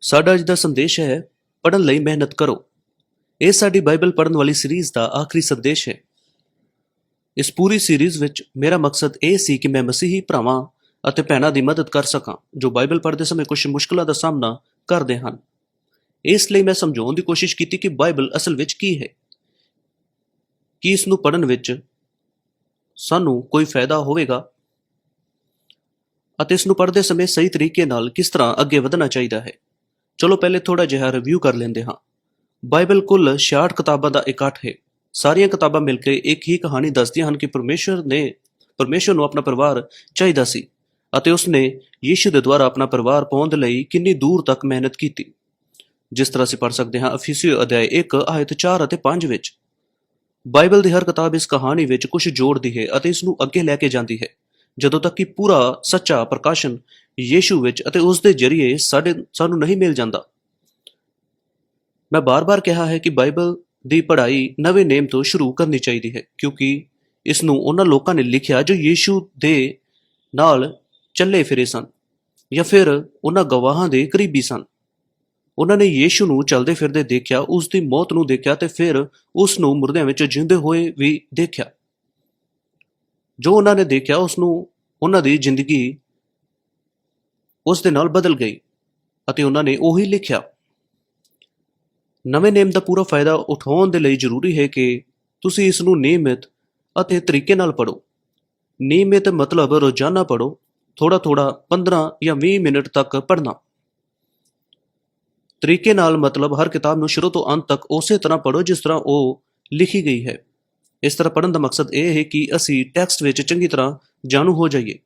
ਸਾਡਾ ਅੱਜ ਦਾ ਸੰਦੇਸ਼ ਹੈ, ਪੜ੍ਹਨ ਲਈ ਮਿਹਨਤ ਕਰੋ। ਇਹ ਸਾਡੀ ਬਾਈਬਲ ਪੜ੍ਹਨ ਵਾਲੀ ਸੀਰੀਜ਼ ਦਾ ਆਖਰੀ ਸੰਦੇਸ਼ ਹੈ। ਇਸ ਪੂਰੀ ਸੀਰੀਜ਼ ਵਿੱਚ ਮੇਰਾ ਮਕਸਦ ਇਹ ਸੀ ਕਿ ਮੈਂ ਮਸੀਹੀ ਭਰਾਵਾਂ ਅਤੇ ਭੈਣਾਂ ਦੀ ਮਦਦ ਕਰ ਸਕਾਂ, ਜੋ ਬਾਈਬਲ ਪੜ੍ਹਦੇ ਸਮੇਂ ਕੁਝ ਮੁਸ਼ਕਲਾਂ ਦਾ ਸਾਹਮਣਾ ਕਰਦੇ ਹਨ। ਇਸ ਲਈ ਮੈਂ ਸਮਝਾਉਣ ਦੀ ਕੋਸ਼ਿਸ਼ ਕੀਤੀ ਕਿ ਬਾਈਬਲ ਅਸਲ ਵਿੱਚ ਕੀ ਹੈ। ਕੀ ਇਸ ਨੂੰ ਪੜ੍ਹਨ ਵਿੱਚ ਸਾਨੂੰ ਕੋਈ ਫਾਇਦਾ ਹੋਵੇਗਾ? ਅਤੇ ਇਸ ਨੂੰ ਪੜ੍ਹਦੇ ਸਮੇਂ ਸਹੀ ਤਰੀਕੇ ਨਾਲ ਕਿਸ ਤਰ੍ਹਾਂ ਅੱਗੇ ਵਧਣਾ ਚਾਹੀਦਾ ਹੈ? ਚਲੋ ਪਹਿਲੇ ਥੋੜਾ ਜਿਹਾ ਰਿਵਿਊ ਕਰ ਲੈਂਦੇ ਹਾਂ। ਬਾਈਬਲ ਕੁੱਲ 66 ਕਿਤਾਬਾਂ ਦਾ ਇਕੱਠ ਹੈ। ਸਾਰੀਆਂ ਕਿਤਾਬਾਂ ਮਿਲ ਕੇ ਇੱਕ ਹੀ ਕਹਾਣੀ ਦੱਸਦੀਆਂ ਹਨ ਕਿ ਪਰਮੇਸ਼ਰ ਨੇ ਪਰਮੇਸ਼ਰ ਨੂੰ ਆਪਣਾ ਪਰਿਵਾਰ ਚਾਹੀਦਾ ਸੀ ਅਤੇ ਉਸਨੇ ਯੀਸ਼ੂ ਦੇ ਦੁਆਰਾ ਆਪਣਾ ਪਰਿਵਾਰ ਪਾਉਣ ਦੇ ਲਈ ਕਿੰਨੀ ਦੂਰ ਤੱਕ ਮਿਹਨਤ ਕੀਤੀ। ਜਿਸ ਤਰ੍ਹਾਂ ਅਸੀਂ ਪੜ੍ਹ ਸਕਦੇ ਹਾਂ ਅਫੀਸੀਓ ਅਧਿਆਇ 1 ਆਇਤ 4 ਅਤੇ 5 ਵਿੱਚ। ਬਾਈਬਲ ਦੀ ਹਰ ਕਿਤਾਬ ਇਸ ਕਹਾਣੀ ਵਿੱਚ ਕੁਝ ਜੋੜਦੀ ਹੈ ਅਤੇ ਇਸ ਨੂੰ ਅੱਗੇ ਲੈ ਕੇ ਜਾਂਦੀ ਹੈ। ਜਦੋਂ ਤੱਕ ਕਿ ਪੂਰਾ, ਸੱਚਾ ਪ੍ਰਕਾਸ਼ਨ ਯੀਸ਼ੂ ਵਿੱਚ ਅਤੇ ਉਸ ਦੇ ਜ਼ਰੀਏ ਸਾਡੇ, ਸਾਨੂੰ ਨਹੀਂ ਮਿਲ ਜਾਂਦਾ। ਮੈਂ ਬਾਰ-ਬਾਰ ਕਿਹਾ ਹੈ ਕਿ ਬਾਈਬਲ ਦੀ ਪੜ੍ਹਾਈ ਨਵੇਂ ਨੇਮ ਤੋਂ ਸ਼ੁਰੂ ਕਰਨੀ ਚਾਹੀਦੀ ਹੈ, ਕਿਉਂਕਿ ਇਸ ਨੂੰ ਉਹਨਾਂ ਲੋਕਾਂ ਨੇ ਲਿਖਿਆ ਜੋ ਯੀਸ਼ੂ ਦੇ ਨਾਲ ਚੱਲੇ ਫਿਰੇ ਸਨ ਜਾਂ ਫਿਰ ਉਹਨਾਂ ਗਵਾਹਾਂ ਦੇ ਕਰੀਬੀ ਸਨ। ਉਹਨਾਂ ਨੇ ਯੀਸ਼ੂ ਨੂੰ ਚੱਲਦੇ ਫਿਰਦੇ ਦੇਖਿਆ, ਉਸ ਦੀ ਮੌਤ ਨੂੰ ਦੇਖਿਆ ਤੇ ਫਿਰ ਉਸ ਨੂੰ ਮੁਰਦਿਆਂ ਵਿੱਚ ਜਿਉਂਦੇ ਹੋਏ ਵੀ ਦੇਖਿਆ। ਜੋ ਉਹਨਾਂ ਨੇ ਦੇਖਿਆ ਉਸ ਨੂੰ ਉਹਨਾਂ ਦੀ ਜ਼ਿੰਦਗੀ ਉਸ ਦੇ ਨਾਲ ਬਦਲ ਗਈ ਅਤੇ ਉਹਨਾਂ ਨੇ ਉਹੀ ਲਿਖਿਆ। ਨਵੇਂ ਨੇਮ ਦਾ ਪੂਰਾ ਫਾਇਦਾ ਉਠਾਉਣ ਦੇ ਲਈ ਜ਼ਰੂਰੀ ਹੈ ਕਿ ਤੁਸੀਂ ਇਸ ਨੂੰ ਨਿਯਮਿਤ ਅਤੇ ਤਰੀਕੇ ਨਾਲ ਪੜੋ ਨਿਯਮਿਤ ਮਤਲਬ ਰੋਜ਼ਾਨਾ ਪੜੋ ਥੋੜਾ ਥੋੜਾ 15 ਜਾਂ 20 ਮਿੰਟ ਤੱਕ ਪੜਨਾ ਤਰੀਕੇ ਨਾਲ ਮਤਲਬ ਹਰ ਕਿਤਾਬ ਨੂੰ ਸ਼ੁਰੂ ਤੋਂ ਅੰਤ ਤੱਕ ਉਸੇ ਤਰ੍ਹਾਂ ਪੜੋ ਜਿਸ ਤਰ੍ਹਾਂ ਉਹ ਲਿਖੀ ਗਈ ਹੈ। ਇਸ ਤਰ੍ਹਾਂ ਪੜਨ ਦਾ ਮਕਸਦ ਇਹ ਹੈ ਕਿ ਅਸੀਂ ਟੈਕਸਟ ਵਿੱਚ ਚੰਗੀ ਤਰ੍ਹਾਂ ਜਾਣੂ ਹੋ ਜਾਈਏ।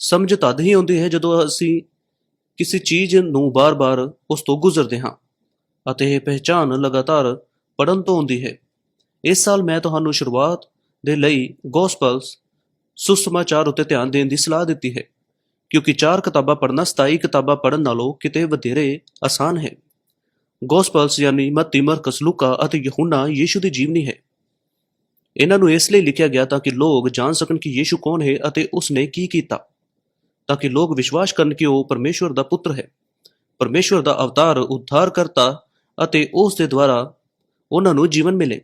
ਸਮਝ ਤਦ ਹੀ ਆਉਂਦੀ ਹੈ ਜਦੋਂ ਅਸੀਂ ਕਿਸੇ ਚੀਜ਼ ਨੂੰ ਬਾਰ-ਬਾਰ ਉਸ ਤੋਂ ਗੁਜ਼ਰਦੇ ਹਾਂ ਅਤੇ ਇਹ ਪਹਿਚਾਨ ਲਗਾਤਾਰ ਪੜਨ ਤੋਂ ਆਉਂਦੀ ਹੈ। ਇਸ ਸਾਲ ਮੈਂ ਤੁਹਾਨੂੰ ਸ਼ੁਰੂਆਤ ਦੇ ਲਈ ਗੋਸਪਲਸ ਸੁਸਮਾਚਾਰ ਉੱਤੇ ਧਿਆਨ ਦੇਣ ਦੀ ਸਲਾਹ ਦਿੱਤੀ ਹੈ, ਕਿਉਂਕਿ ਚਾਰ ਕਿਤਾਬਾਂ ਪੜ੍ਹਨਾ 27 ਕਿਤਾਬਾਂ ਪੜ੍ਹਨ ਨਾਲੋਂ ਕਿਤੇ ਵਧੇਰੇ ਆਸਾਨ ਹੈ। ਗੋਸਪਲਸ ਯਾਨੀ ਮੱਤੀ, ਮਰਕਸ, ਲੂਕਾ ਅਤੇ ਯਹੂਨਾ ਯੀਸ਼ੂ ਦੀ ਜੀਵਨੀ ਹੈ। ਇਹਨਾਂ ਨੂੰ ਇਸ ਲਈ ਲਿਖਿਆ ਗਿਆ ਤਾਂ ਕਿ ਲੋਕ ਜਾਣ ਸਕਣ ਕਿ ਯੀਸ਼ੂ ਕੌਣ ਹੈ ਅਤੇ ਉਸ ਨੇ ਕੀ ਕੀਤਾ, ਤਾਂ ਕਿ ਲੋਕ ਵਿਸ਼ਵਾਸ ਕਰਨ ਕਿ ਉਹ ਪਰਮੇਸ਼ਵਰ ਦਾ ਪੁੱਤਰ ਹੈ। ਪਰਮੇਸ਼ਵਰ ਦਾ ਅਵਤਾਰ ਉଦ୍ਧਾਰ ਕਰਤਾ ਅਤੇ ਉਸ ਦੇ ਦੁਆਰਾ ਉਹਨਾਂ ਨੂੰ ਜੀਵਨ ਮਿਲੇ।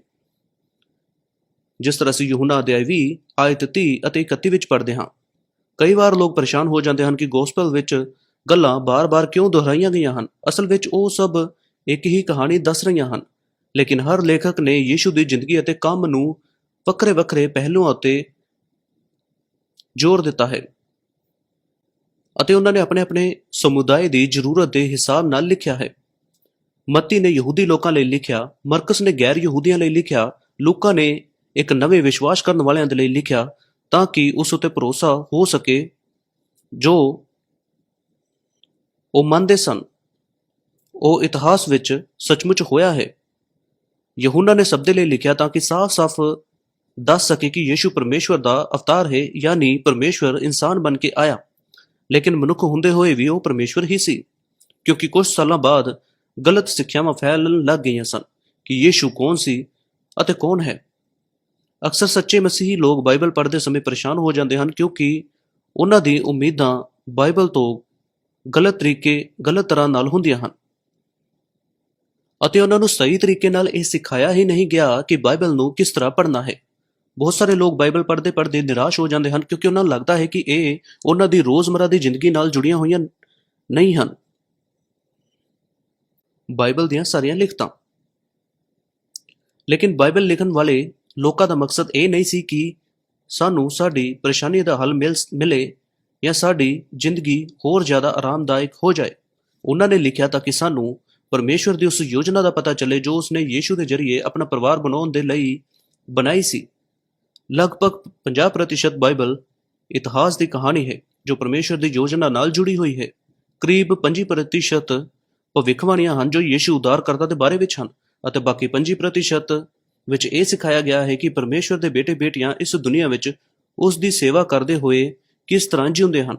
ਜਿਸ ਤਰ੍ਹਾਂ ਅਸੀਂ ਯਹੂਨਾ ਅਧਿਆਇ 20 ਆਇਤ 30 ਅਤੇ 31 ਵਿੱਚ ਪੜ੍ਹਦੇ ਹਾਂ। ਕਈ ਵਾਰ ਲੋਕ ਪਰੇਸ਼ਾਨ ਹੋ ਜਾਂਦੇ ਹਨ ਕਿ ਗੋਸਪਲ ਵਿੱਚ ਗੱਲਾਂ ਬਾਰ-ਬਾਰ ਕਿਉਂ ਦੁਹਰਾਈਆਂ ਗਈਆਂ ਹਨ? ਅਸਲ ਵਿੱਚ ਉਹ ਸਭ ਇੱਕ ਹੀ ਕਹਾਣੀ ਦੱਸ ਰਹੀਆਂ ਹਨ। ਲੇਕਿਨ ਹਰ ਲੇਖਕ ਨੇ ਯੀਸ਼ੂ ਦੀ ਜ਼ਿੰਦਗੀ ਅਤੇ ਕੰਮ ਨੂੰ ਵੱਖਰੇ-ਵੱਖਰੇ ਪਹਿਲੂਆਂ ਉੱਤੇ ਜ਼ੋਰ ਦਿੱਤਾ ਹੈ ਅਤੇ ਉਹਨਾਂ ਨੇ ਆਪਣੇ-ਆਪਣੇ ਸਮੁਦਾਇ ਦੀ ਜ਼ਰੂਰਤ ਦੇ ਹਿਸਾਬ ਨਾਲ ਲਿਖਿਆ ਹੈ। ਮੱਤੀ ਨੇ ਯਹੂਦੀ ਲੋਕਾਂ ਲਈ ਲਿਖਿਆ, ਮਰਕਸ ਨੇ ਗੈਰ ਯਹੂਦੀਆਂ ਲਈ ਲਿਖਿਆ, ਲੋਕਾਂ ਨੇ ਇੱਕ ਨਵੇਂ ਵਿਸ਼ਵਾਸ ਕਰਨ ਵਾਲਿਆਂ ਦੇ ਲਈ ਲਿਖਿਆ ਤਾਂ ਕਿ ਉਸ ਉਤੇ ਭਰੋਸਾ ਹੋ ਸਕੇ, ਜੋ ਉਹ ਮੰਨਦੇ ਸਨ। ਉਹ ਇਤਿਹਾਸ ਵਿੱਚ ਸੱਚਮੁੱਚ ਹੋਇਆ ਹੈ। ਯਹੂਨਾ ਨੇ ਸਭ ਦੇ ਲਈ ਲਿਖਿਆ ਤਾਂ ਕਿ ਸਾਫ਼-ਸਾਫ਼ ਦੱਸ ਸਕੇ ਕਿ ਯੀਸ਼ੂ ਪਰਮੇਸ਼ਵਰ ਦਾ ਅਵਤਾਰ ਹੈ, ਯਾਨੀ ਪਰਮੇਸ਼ਵਰ ਇਨਸਾਨ ਬਣ ਕੇ ਆਇਆ। ਲੇਕਿਨ ਮਨੁੱਖ ਹੁੰਦੇ ਹੋਏ ਵੀ ਉਹ ਪਰਮੇਸ਼ਵਰ ਹੀ ਸੀ, ਕਿਉਂਕਿ ਕੁਝ ਸਾਲਾਂ ਬਾਅਦ ਗਲਤ ਸਿੱਖਿਆਵਾਂ ਫੈਲਣ ਲੱਗ ਗਈਆਂ ਸਨ ਕਿ ਯੀਸ਼ੂ ਕੌਣ ਸੀ ਅਤੇ ਕੌਣ ਹੈ। ਅਕਸਰ ਸੱਚੇ ਮਸੀਹੀ ਲੋਕ ਬਾਈਬਲ ਪੜ੍ਹਦੇ ਸਮੇਂ ਪਰੇਸ਼ਾਨ ਹੋ ਜਾਂਦੇ ਹਨ ਕਿਉਂਕਿ ਉਹਨਾਂ ਦੀ ਉਮੀਦਾਂ ਬਾਈਬਲ ਤੋਂ ਗਲਤ ਤਰੀਕੇ, ਗਲਤ ਤਰ੍ਹਾਂ ਨਾਲ ਹੁੰਦੀਆਂ ਹਨ। ਅਤੇ ਉਹਨਾਂ ਨੂੰ ਸਹੀ ਤਰੀਕੇ ਨਾਲ ਇਹ ਸਿਖਾਇਆ ਹੀ ਨਹੀਂ ਗਿਆ ਕਿ ਬਾਈਬਲ ਨੂੰ ਕਿਸ ਤਰ੍ਹਾਂ ਪੜ੍ਹਨਾ ਹੈ। ਬਹੁਤ ਸਾਰੇ ਲੋਕ ਬਾਈਬਲ ਪੜ੍ਹਦੇ ਪੜ੍ਹਦੇ ਨਿਰਾਸ਼ ਹੋ ਜਾਂਦੇ ਹਨ ਕਿਉਂਕਿ ਉਹਨਾਂ ਨੂੰ ਲੱਗਦਾ ਹੈ ਕਿ ਇਹ ਉਹਨਾਂ ਦੀ ਰੋਜ਼ਮਰਾ ਦੀ ਜ਼ਿੰਦਗੀ ਨਾਲ ਜੁੜੀਆਂ ਹੋਈਆਂ ਨਹੀਂ ਹਨ। ਬਾਈਬਲ ਦੀਆਂ ਸਾਰੀਆਂ ਲਿਖਤਾਂ। ਲੇਕਿਨ ਬਾਈਬਲ ਲਿਖਣ ਵਾਲੇ ਲੋਕਾਂ ਦਾ ਮਕਸਦ ਇਹ ਨਹੀਂ ਸੀ ਕਿ ਸਾਨੂੰ ਸਾਡੀ ਪਰੇਸ਼ਾਨੀ ਦਾ ਹੱਲ ਮਿਲ ਮਿਲੇ ਜਾਂ ਸਾਡੀ ਜ਼ਿੰਦਗੀ ਹੋਰ ਜ਼ਿਆਦਾ ਆਰਾਮਦਾਇਕ ਹੋ ਜਾਏ। ਉਹਨਾਂ ਨੇ ਲਿਖਿਆ ਤਾਂ ਕਿ ਸਾਨੂੰ ਪਰਮੇਸ਼ਵਰ ਦੀ ਉਸ ਯੋਜਨਾ ਦਾ ਪਤਾ ਚੱਲੇ ਜੋ ਉਸਨੇ ਯੀਸ਼ੂ ਦੇ ਜ਼ਰੀਏ ਆਪਣਾ ਪਰਿਵਾਰ ਬਣਾਉਣ ਦੇ ਲਈ ਬਣਾਈ ਸੀ। ਲਗਭਗ 50% ਬਾਈਬਲ ਇਤਿਹਾਸ ਦੀ ਕਹਾਣੀ ਹੈ, ਜੋ ਪਰਮੇਸ਼ਵਰ ਦੀ ਯੋਜਨਾ ਨਾਲ ਜੁੜੀ ਹੋਈ ਹੈ। ਕਰੀਬ 5% ਭਵਿੱਖਬਾਣੀਆਂ ਹਨ, ਜੋ ਯੀਸ਼ੂ ਉਦਾਰ ਕਰਤਾ ਦੇ ਬਾਰੇ ਵਿੱਚ ਹਨ ਅਤੇ ਬਾਕੀ 5% ਵਿੱਚ ਇਹ ਸਿਖਾਇਆ ਗਿਆ ਹੈ ਕਿ ਪਰਮੇਸ਼ਵਰ ਦੇ ਬੇਟੇ ਬੇਟੀਆਂ ਇਸ ਦੁਨੀਆ ਵਿੱਚ ਉਸ ਦੀ ਸੇਵਾ ਕਰਦੇ ਹੋਏ ਕਿਸ ਤਰ੍ਹਾਂ ਜਿਉਂਦੇ ਹਨ।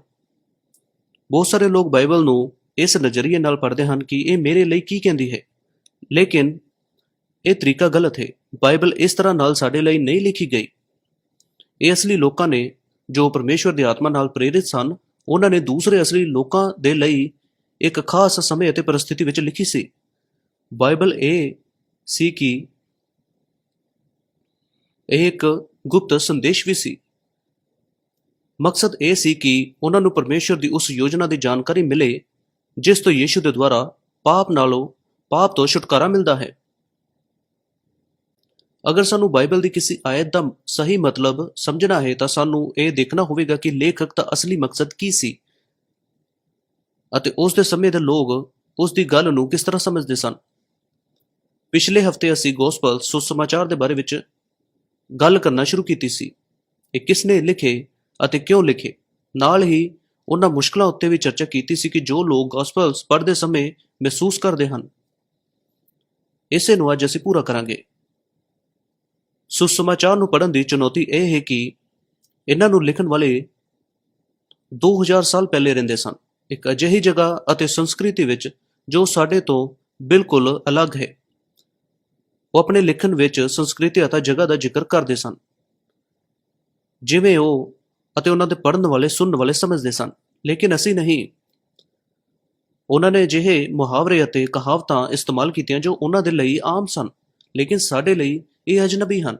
ਬਹੁਤ ਸਾਰੇ ਲੋਕ ਬਾਈਬਲ ਨੂੰ ਇਸ ਨਜ਼ਰੀਏ ਨਾਲ ਪੜ੍ਹਦੇ ਹਨ ਕਿ ਇਹ ਮੇਰੇ ਲਈ ਕੀ ਕਹਿੰਦੀ ਹੈ। ਲੇਕਿਨ ਇਹ ਤਰੀਕਾ ਗਲਤ ਹੈ। ਬਾਈਬਲ ਇਸ ਤਰ੍ਹਾਂ ਨਾਲ ਸਾਡੇ ਲਈ ਨਹੀਂ ਲਿਖੀ ਗਈ। ਇਹ ਅਸਲੀ ਲੋਕਾਂ ਨੇ ਜੋ ਪਰਮੇਸ਼ਵਰ ਦੀ ਆਤਮਾ ਨਾਲ ਪ੍ਰੇਰਿਤ ਸਨ, ਉਹਨਾਂ ਨੇ ਦੂਸਰੇ ਅਸਲੀ ਲੋਕਾਂ ਦੇ ਲਈ ਇੱਕ ਖਾਸ ਸਮੇਂ ਅਤੇ ਪਰਿਸਥਿਤੀ ਵਿੱਚ ਲਿਖੀ ਸੀ। ਬਾਈਬਲ ਇਹ ਸੀ ਕਿ ਇਹ ਇੱਕ ਗੁਪਤ ਸੰਦੇਸ਼ ਵੀ ਸੀ। ਮਕਸਦ ਇਹ ਸੀ ਕਿ ਉਹਨਾਂ ਨੂੰ ਪਰਮੇਸ਼ਰ ਦੀ ਉਸ ਯੋਜਨਾ ਦੀ ਜਾਣਕਾਰੀ ਮਿਲੇ, ਜਿਸ ਤੋਂ ਯੀਸ਼ੂ ਦੇ ਦੁਆਰਾ ਪਾਪ ਨਾਲੋਂ ਪਾਪ ਤੋਂ ਛੁਟਕਾਰਾ ਮਿਲਦਾ ਹੈ। ਅਗਰ ਸਾਨੂੰ ਬਾਈਬਲ ਦੀ ਕਿਸੇ ਆਇਤ ਦਾ ਸਹੀ ਮਤਲਬ ਸਮਝਣਾ ਹੈ ਤਾਂ ਸਾਨੂੰ ਇਹ ਦੇਖਣਾ ਹੋਵੇਗਾ ਕਿ ਲੇਖਕ ਦਾ ਅਸਲੀ ਮਕਸਦ ਕੀ ਸੀ ਅਤੇ ਉਸ ਦੇ ਸਮੇਂ ਦੇ ਲੋਕ ਉਸ ਦੀ ਗੱਲ ਨੂੰ ਕਿਸ ਤਰ੍ਹਾਂ ਸਮਝਦੇ ਸਨ? ਪਿਛਲੇ ਹਫ਼ਤੇ ਅਸੀਂ ਗੋਸਪਲ ਸੁਸਮਾਚਾਰ ਦੇ ਬਾਰੇ ਵਿੱਚ ਗੱਲ ਕਰਨਾ ਸ਼ੁਰੂ ਕੀਤੀ ਸੀ। ਇਹ ਕਿਸ ਨੇ ਲਿਖੇ ਅਤੇ ਕਿਉਂ ਲਿਖੇ? ਨਾਲ ਹੀ ਉਹਨਾਂ ਮੁਸ਼ਕਲਾਂ ਉੱਤੇ ਵੀ ਚਰਚਾ ਕੀਤੀ ਸੀ ਕਿ ਜੋ ਲੋਕ ਗੋਸਪਲਸ ਪੜ੍ਹਦੇ ਸਮੇਂ ਮਹਿਸੂਸ ਕਰਦੇ ਹਨ। ਇਸੇ ਨੂੰ ਅੱਜ ਅਸੀਂ ਪੂਰਾ ਕਰਾਂਗੇ। ਸੁਸਮਾਚਾਰ ਨੂੰ ਪੜ੍ਹਨ ਦੀ ਚੁਣੌਤੀ ਇਹ ਹੈ ਕਿ ਇਹਨਾਂ ਨੂੰ ਲਿਖਣ ਵਾਲੇ 2000 ਸਾਲ ਪਹਿਲੇ ਰਹਿੰਦੇ ਸਨ। ਇੱਕ ਅਜਿਹੀ ਜਗ੍ਹਾ ਅਤੇ ਸੰਸਕ੍ਰਿਤੀ ਵਿੱਚ ਜੋ ਸਾਡੇ ਤੋਂ ਬਿਲਕੁਲ ਅਲੱਗ ਹੈ। ਉਹ ਆਪਣੇ ਲਿਖਣ ਵਿੱਚ ਸੰਸਕ੍ਰਿਤੀ ਅਤੇ ਜਗ੍ਹਾ ਦਾ ਜ਼ਿਕਰ ਕਰਦੇ ਸਨ। ਜਿਵੇਂ ਉਹ ਅਤੇ ਉਹਨਾਂ ਦੇ ਪੜ੍ਹਨ ਵਾਲੇ, ਸੁਣਨ ਵਾਲੇ ਸਮਝਦੇ ਸਨ। ਲੇਕਿਨ ਅਸੀਂ ਨਹੀਂ। ਉਹਨਾਂ ਨੇ ਜਿਹੇ ਮੁਹਾਵਰੇ ਅਤੇ ਕਹਾਵਤਾਂ ਇਸਤੇਮਾਲ ਕੀਤੀਆਂ ਜੋ ਉਹਨਾਂ ਦੇ ਲਈ ਆਮ ਸਨ। ਲੇਕਿਨ ਸਾਡੇ ਲਈ ਇਹ ਅਜਨਬੀ ਹਨ।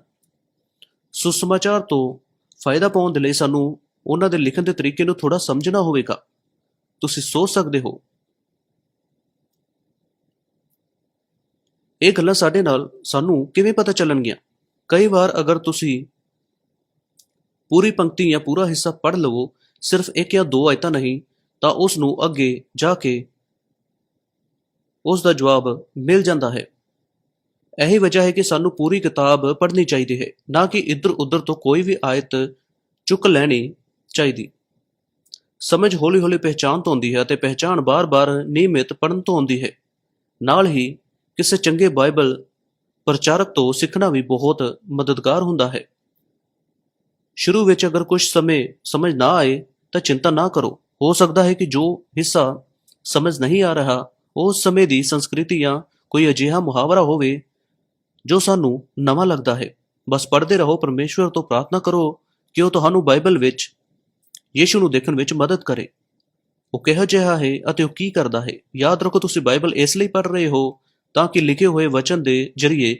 ਸੁਸਮਾਚਾਰ ਤੋਂ ਫਾਇਦਾ ਪਾਉਣ ਦੇ ਲਈ ਸਾਨੂੰ ਉਹਨਾਂ ਦੇ ਲਿਖਣ ਦੇ ਤਰੀਕੇ ਨੂੰ ਥੋੜਾ ਸਮਝਣਾ ਹੋਵੇਗਾ। ਤੁਸੀਂ ਸੋਚ ਸਕਦੇ ਹੋ। ਇਹ ਗੱਲਾਂ ਸਾਡੇ ਨਾਲ ਸਾਨੂੰ ਕਿਵੇਂ ਪਤਾ ਚੱਲਣਗੀਆਂ? ਕਈ ਵਾਰ ਅਗਰ ਤੁਸੀਂ ਪੂਰੀ ਪੰਕਤੀ ਜਾਂ ਪੂਰਾ ਹਿੱਸਾ ਪੜ੍ਹ ਲਵੋ, ਸਿਰਫ ਇੱਕ ਜਾਂ ਦੋ ਆਇਤਾਂ ਨਹੀਂ, ਤਾਂ ਉਸ ਨੂੰ ਅੱਗੇ ਜਾ ਕੇ ਉਸ ਦਾ ਜਵਾਬ ਮਿਲ ਜਾਂਦਾ ਹੈ। ਇਹੀ ਵਜ੍ਹਾ ਹੈ ਕਿ ਸਾਨੂੰ ਪੂਰੀ ਕਿਤਾਬ ਪੜ੍ਹਨੀ ਚਾਹੀਦੀ ਹੈ, ਨਾ ਕਿ ਇੱਧਰ ਉੱਧਰ ਤੋਂ ਕੋਈ ਵੀ ਆਇਤ ਚੁੱਕ ਲੈਣੀ ਚਾਹੀਦੀ। ਸਮਝ ਹੌਲੀ-ਹੌਲੀ ਪਹਿਚਾਨ ਤੋਂ ਹੁੰਦੀ ਹੈ ਅਤੇ ਪਹਿਚਾਨ ਬਾਰ-ਬਾਰ ਨਿਯਮਿਤ ਪੜ੍ਹਨ ਤੋਂ ਹੁੰਦੀ ਹੈ। ਨਾਲ ਹੀ ਕਿਸੇ ਚੰਗੇ ਬਾਈਬਲ ਪ੍ਰਚਾਰਕ ਤੋਂ ਸਿੱਖਣਾ ਵੀ ਬਹੁਤ ਮਦਦਗਾਰ ਹੁੰਦਾ ਹੈ। ਸ਼ੁਰੂ ਵਿੱਚ ਅਗਰ ਕੁਝ ਸਮੇਂ ਸਮਝ ਨਾ ਆਏ, ਤਾਂ ਚਿੰਤਾ ਨਾ ਕਰੋ। ਹੋ ਸਕਦਾ ਹੈ ਕਿ ਜੋ ਹਿੱਸਾ ਸਮਝ ਨਹੀਂ ਆ ਰਿਹਾ, ਉਸ ਸਮੇਂ ਦੀ ਸੰਸਕ੍ਰਿਤੀ ਜਾਂ ਕੋਈ ਅਜਿਹਾ ਮੁਹਾਵਰਾ ਹੋਵੇ ਜੋ ਸਾਨੂੰ ਨਵਾਂ ਲੱਗਦਾ ਹੈ। ਬਸ ਪੜ੍ਹਦੇ ਰਹੋ, ਪਰਮੇਸ਼ਵਰ ਤੋਂ ਪ੍ਰਾਰਥਨਾ ਕਰੋ ਕਿ ਉਹ ਤੁਹਾਨੂੰ ਬਾਈਬਲ ਵਿੱਚ, ਯੀਸ਼ੂ ਨੂੰ ਦੇਖਣ ਵਿੱਚ ਮਦਦ ਕਰੇ। ਉਹ ਕਿਹੋ ਜਿਹਾ ਹੈ ਅਤੇ ਉਹ ਕੀ ਕਰਦਾ ਹੈ? ਯਾਦ ਰੱਖੋ, ਤੁਸੀਂ ਬਾਈਬਲ ਇਸ ਲਈ ਪੜ੍ਹ ਰਹੇ ਹੋ ਤਾਂ ਕਿ ਲਿਖੇ ਹੋਏ ਵਚਨ ਦੇ ਜ਼ਰੀਏ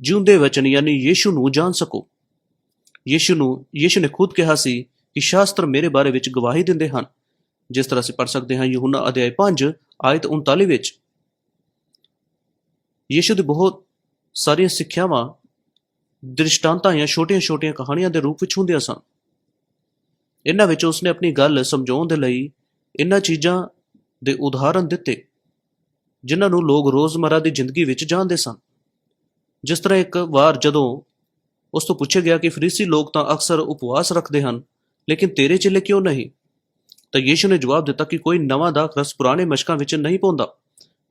ਜਿਉਂਦੇ ਵਚਨ ਯਾਨੀ ਯੀਸ਼ੂ ਨੂੰ ਜਾਣ ਸਕੋ। ਯੀਸ਼ੂ ਨੂੰ, ਯੀਸ਼ੂ ਨੇ ਖੁਦ ਕਿਹਾ ਸੀ ਕਿ ਸ਼ਾਸਤਰ ਮੇਰੇ ਬਾਰੇ ਵਿੱਚ ਗਵਾਹੀ ਦਿੰਦੇ ਹਨ। ਜਿਸ ਤਰ੍ਹਾਂ ਅਸੀਂ ਪੜ੍ਹ ਸਕਦੇ ਹਾਂ ਯਹੂਨਾ ਅਧਿਆਇ 5 ਆਇਤ 39 ਵਿੱਚ। ਯੀਸ਼ੂ ਦੀ ਬਹੁਤ ਸਾਰੀਆਂ ਸਿੱਖਿਆਵਾਂ ਦ੍ਰਿਸ਼ਟਾਂਤਾਂ ਜਾਂ ਛੋਟੀਆਂ-ਛੋਟੀਆਂ ਕਹਾਣੀਆਂ ਦੇ ਰੂਪ ਵਿੱਚ ਹੁੰਦੀਆਂ ਸਨ। ਇਹਨਾਂ ਵਿੱਚ ਉਸਨੇ ਆਪਣੀ ਗੱਲ ਸਮਝਾਉਣ ਦੇ ਲਈ ਇਹਨਾਂ ਚੀਜ਼ਾਂ ਦੇ ਉਦਾਹਰਣ ਦਿੱਤੇ, ਜਿਨ੍ਹਾਂ ਨੂੰ ਲੋਕ ਰੋਜ਼ਮਰਾ ਦੀ ਜ਼ਿੰਦਗੀ ਵਿੱਚ ਜਾਣਦੇ ਸਨ। ਜਿਸ ਤਰ੍ਹਾਂ ਇੱਕ ਵਾਰ ਜਦੋਂ ਉਸ ਤੋਂ ਪੁੱਛਿਆ ਗਿਆ ਕਿ ਫਰੀਸੀ ਲੋਕ ਤਾਂ ਅਕਸਰ ਉਪਵਾਸ ਰੱਖਦੇ ਹਨ, ਲੇਕਿਨ ਤੇਰੇ ਚੇਲੇ ਕਿਉਂ ਨਹੀਂ? ਤਾਂ ਯੀਸ਼ੂ ਨੇ ਜਵਾਬ ਦਿੱਤਾ ਕਿ ਕੋਈ ਨਵਾਂ ਦਾ ਰਸ ਪੁਰਾਣੇ ਮਸ਼ਕਾਂ ਵਿੱਚ ਨਹੀਂ ਪਾਉਂਦਾ।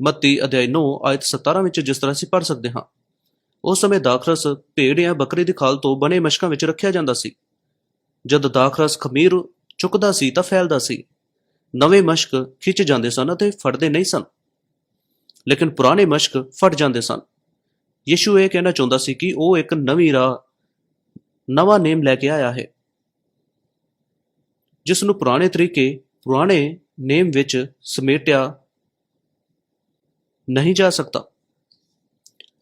ਮੱਤੀ ਅਧਿਆਇ 9 ਆਇਤ 17 ਵਿੱਚ ਜਿਸ ਤਰ੍ਹਾਂ ਅਸੀਂ ਪੜ੍ਹ ਸਕਦੇ ਹਾਂ। ਉਸ ਸਮੇਂ ਦਾਖਰਸ ਭੇਡ ਜਾਂ ਬੱਕਰੀ ਦੀ ਖਾਲ ਤੋਂ ਬਣੇ ਮਸ਼ਕਾਂ ਵਿੱਚ ਰੱਖਿਆ ਜਾਂਦਾ ਸੀ। ਜਦ ਦਾਖਰਸ ਖਮੀਰ ਚੁੱਕਦਾ ਸੀ ਤਾਂ ਫੈਲਦਾ ਸੀ। ਨਵੇਂ ਮਸ਼ਕ ਖਿੱਚ ਜਾਂਦੇ ਸਨ ਅਤੇ ਫੜਦੇ ਨਹੀਂ ਸਨ। ਲੇਕਿਨ ਪੁਰਾਣੇ ਮਸ਼ਕ ਫਟ ਜਾਂਦੇ ਸਨ। ਯਿਸ਼ੂ ਇਹ ਕਹਿਣਾ ਚਾਹੁੰਦਾ ਸੀ ਕਿ ਉਹ ਇੱਕ ਨਵੀਂ ਰਾਹ, ਨਵਾਂ ਨੇਮ ਲੈ ਕੇ ਆਇਆ ਹੈ। ਜਿਸ ਨੂੰ ਪੁਰਾਣੇ ਤਰੀਕੇ, ਪੁਰਾਣੇ ਨੇਮ ਵਿੱਚ ਸਮੇਟਿਆ ਨਹੀਂ ਜਾ ਸਕਦਾ।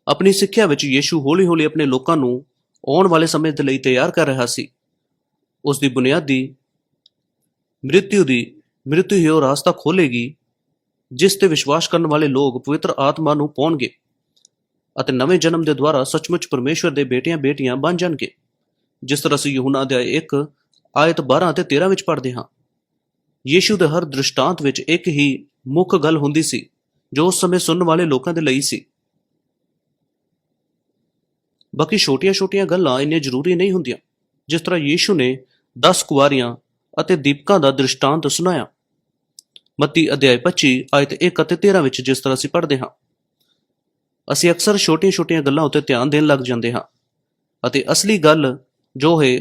ਆਪਣੀ ਸਿੱਖਿਆ ਵਿੱਚ ਯੀਸ਼ੂ ਹੌਲੀ-ਹੌਲੀ ਆਪਣੇ ਲੋਕਾਂ ਨੂੰ ਆਉਣ ਵਾਲੇ ਸਮੇਂ ਦੇ ਲਈ ਤਿਆਰ ਕਰ ਰਿਹਾ ਸੀ। ਉਸ ਦੀ ਬੁਨਿਆਦੀ ਮ੍ਰਿਤਿਉ ਦੀ ਮ੍ਰਿਤਿਉ ਹੀ ਉਹ ਰਸਤਾ ਖੋਲੇਗੀ ਜਿਸ ਤੇ ਵਿਸ਼ਵਾਸ ਕਰਨ ਵਾਲੇ ਲੋਕ ਪਵਿੱਤਰ ਆਤਮਾ ਨੂੰ ਪਾਉਣਗੇ ਅਤੇ ਨਵੇਂ ਜਨਮ ਦੇ ਦੁਆਰਾ ਸੱਚਮੁੱਚ ਪਰਮੇਸ਼ਵਰ ਦੇ ਬੇਟੀਆਂ ਬੇਟੀਆਂ ਬਣ ਜਾਣਗੇ, ਜਿਸ ਤਰ੍ਹਾਂ ਅਸੀਂ ਯਹੂਨਾ ਅਧਿਆਇ 1 ਆਇਤ 12 ਅਤੇ 13 ਵਿੱਚ ਪੜ੍ਹਦੇ ਹਾਂ। ਯੀਸ਼ੂ ਦੇ ਹਰ ਦ੍ਰਿਸ਼ਟਾਂਤ ਵਿੱਚ ਇੱਕ ਹੀ ਮੁੱਖ ਗੱਲ ਹੁੰਦੀ ਸੀ, ਜੋ ਉਸ ਸਮੇਂ ਸੁਣਨ ਵਾਲੇ ਲੋਕਾਂ ਦੇ ਲਈ ਸੀ। ਬਾਕੀ ਛੋਟੀਆਂ-ਛੋਟੀਆਂ ਗੱਲਾਂ ਇੰਨੇ ਜ਼ਰੂਰੀ ਨਹੀਂ ਹੁੰਦੀਆਂ। ਜਿਸ ਤਰ੍ਹਾਂ ਯੀਸ਼ੂ ਨੇ 10 ਕੁਵਾਰੀਆਂ ਅਤੇ ਦੀਪਕਾਂ ਦਾ ਦ੍ਰਿਸ਼ਟਾਂਤ ਸੁਣਾਇਆ। ਮੱਤੀ ਅਧਿਆਇ 25 ਆਇਤ 1 ਅਤੇ 13 ਵਿੱਚ ਜਿਸ ਤਰ੍ਹਾਂ ਅਸੀਂ ਪੜ੍ਹਦੇ ਹਾਂ। ਅਸੀਂ ਅਕਸਰ ਛੋਟੀਆਂ-ਛੋਟੀਆਂ ਗੱਲਾਂ ਉੱਤੇ ਧਿਆਨ ਦੇਣ ਲੱਗ ਜਾਂਦੇ ਹਾਂ ਅਤੇ ਅਸਲੀ ਗੱਲ ਜੋ ਹੈ,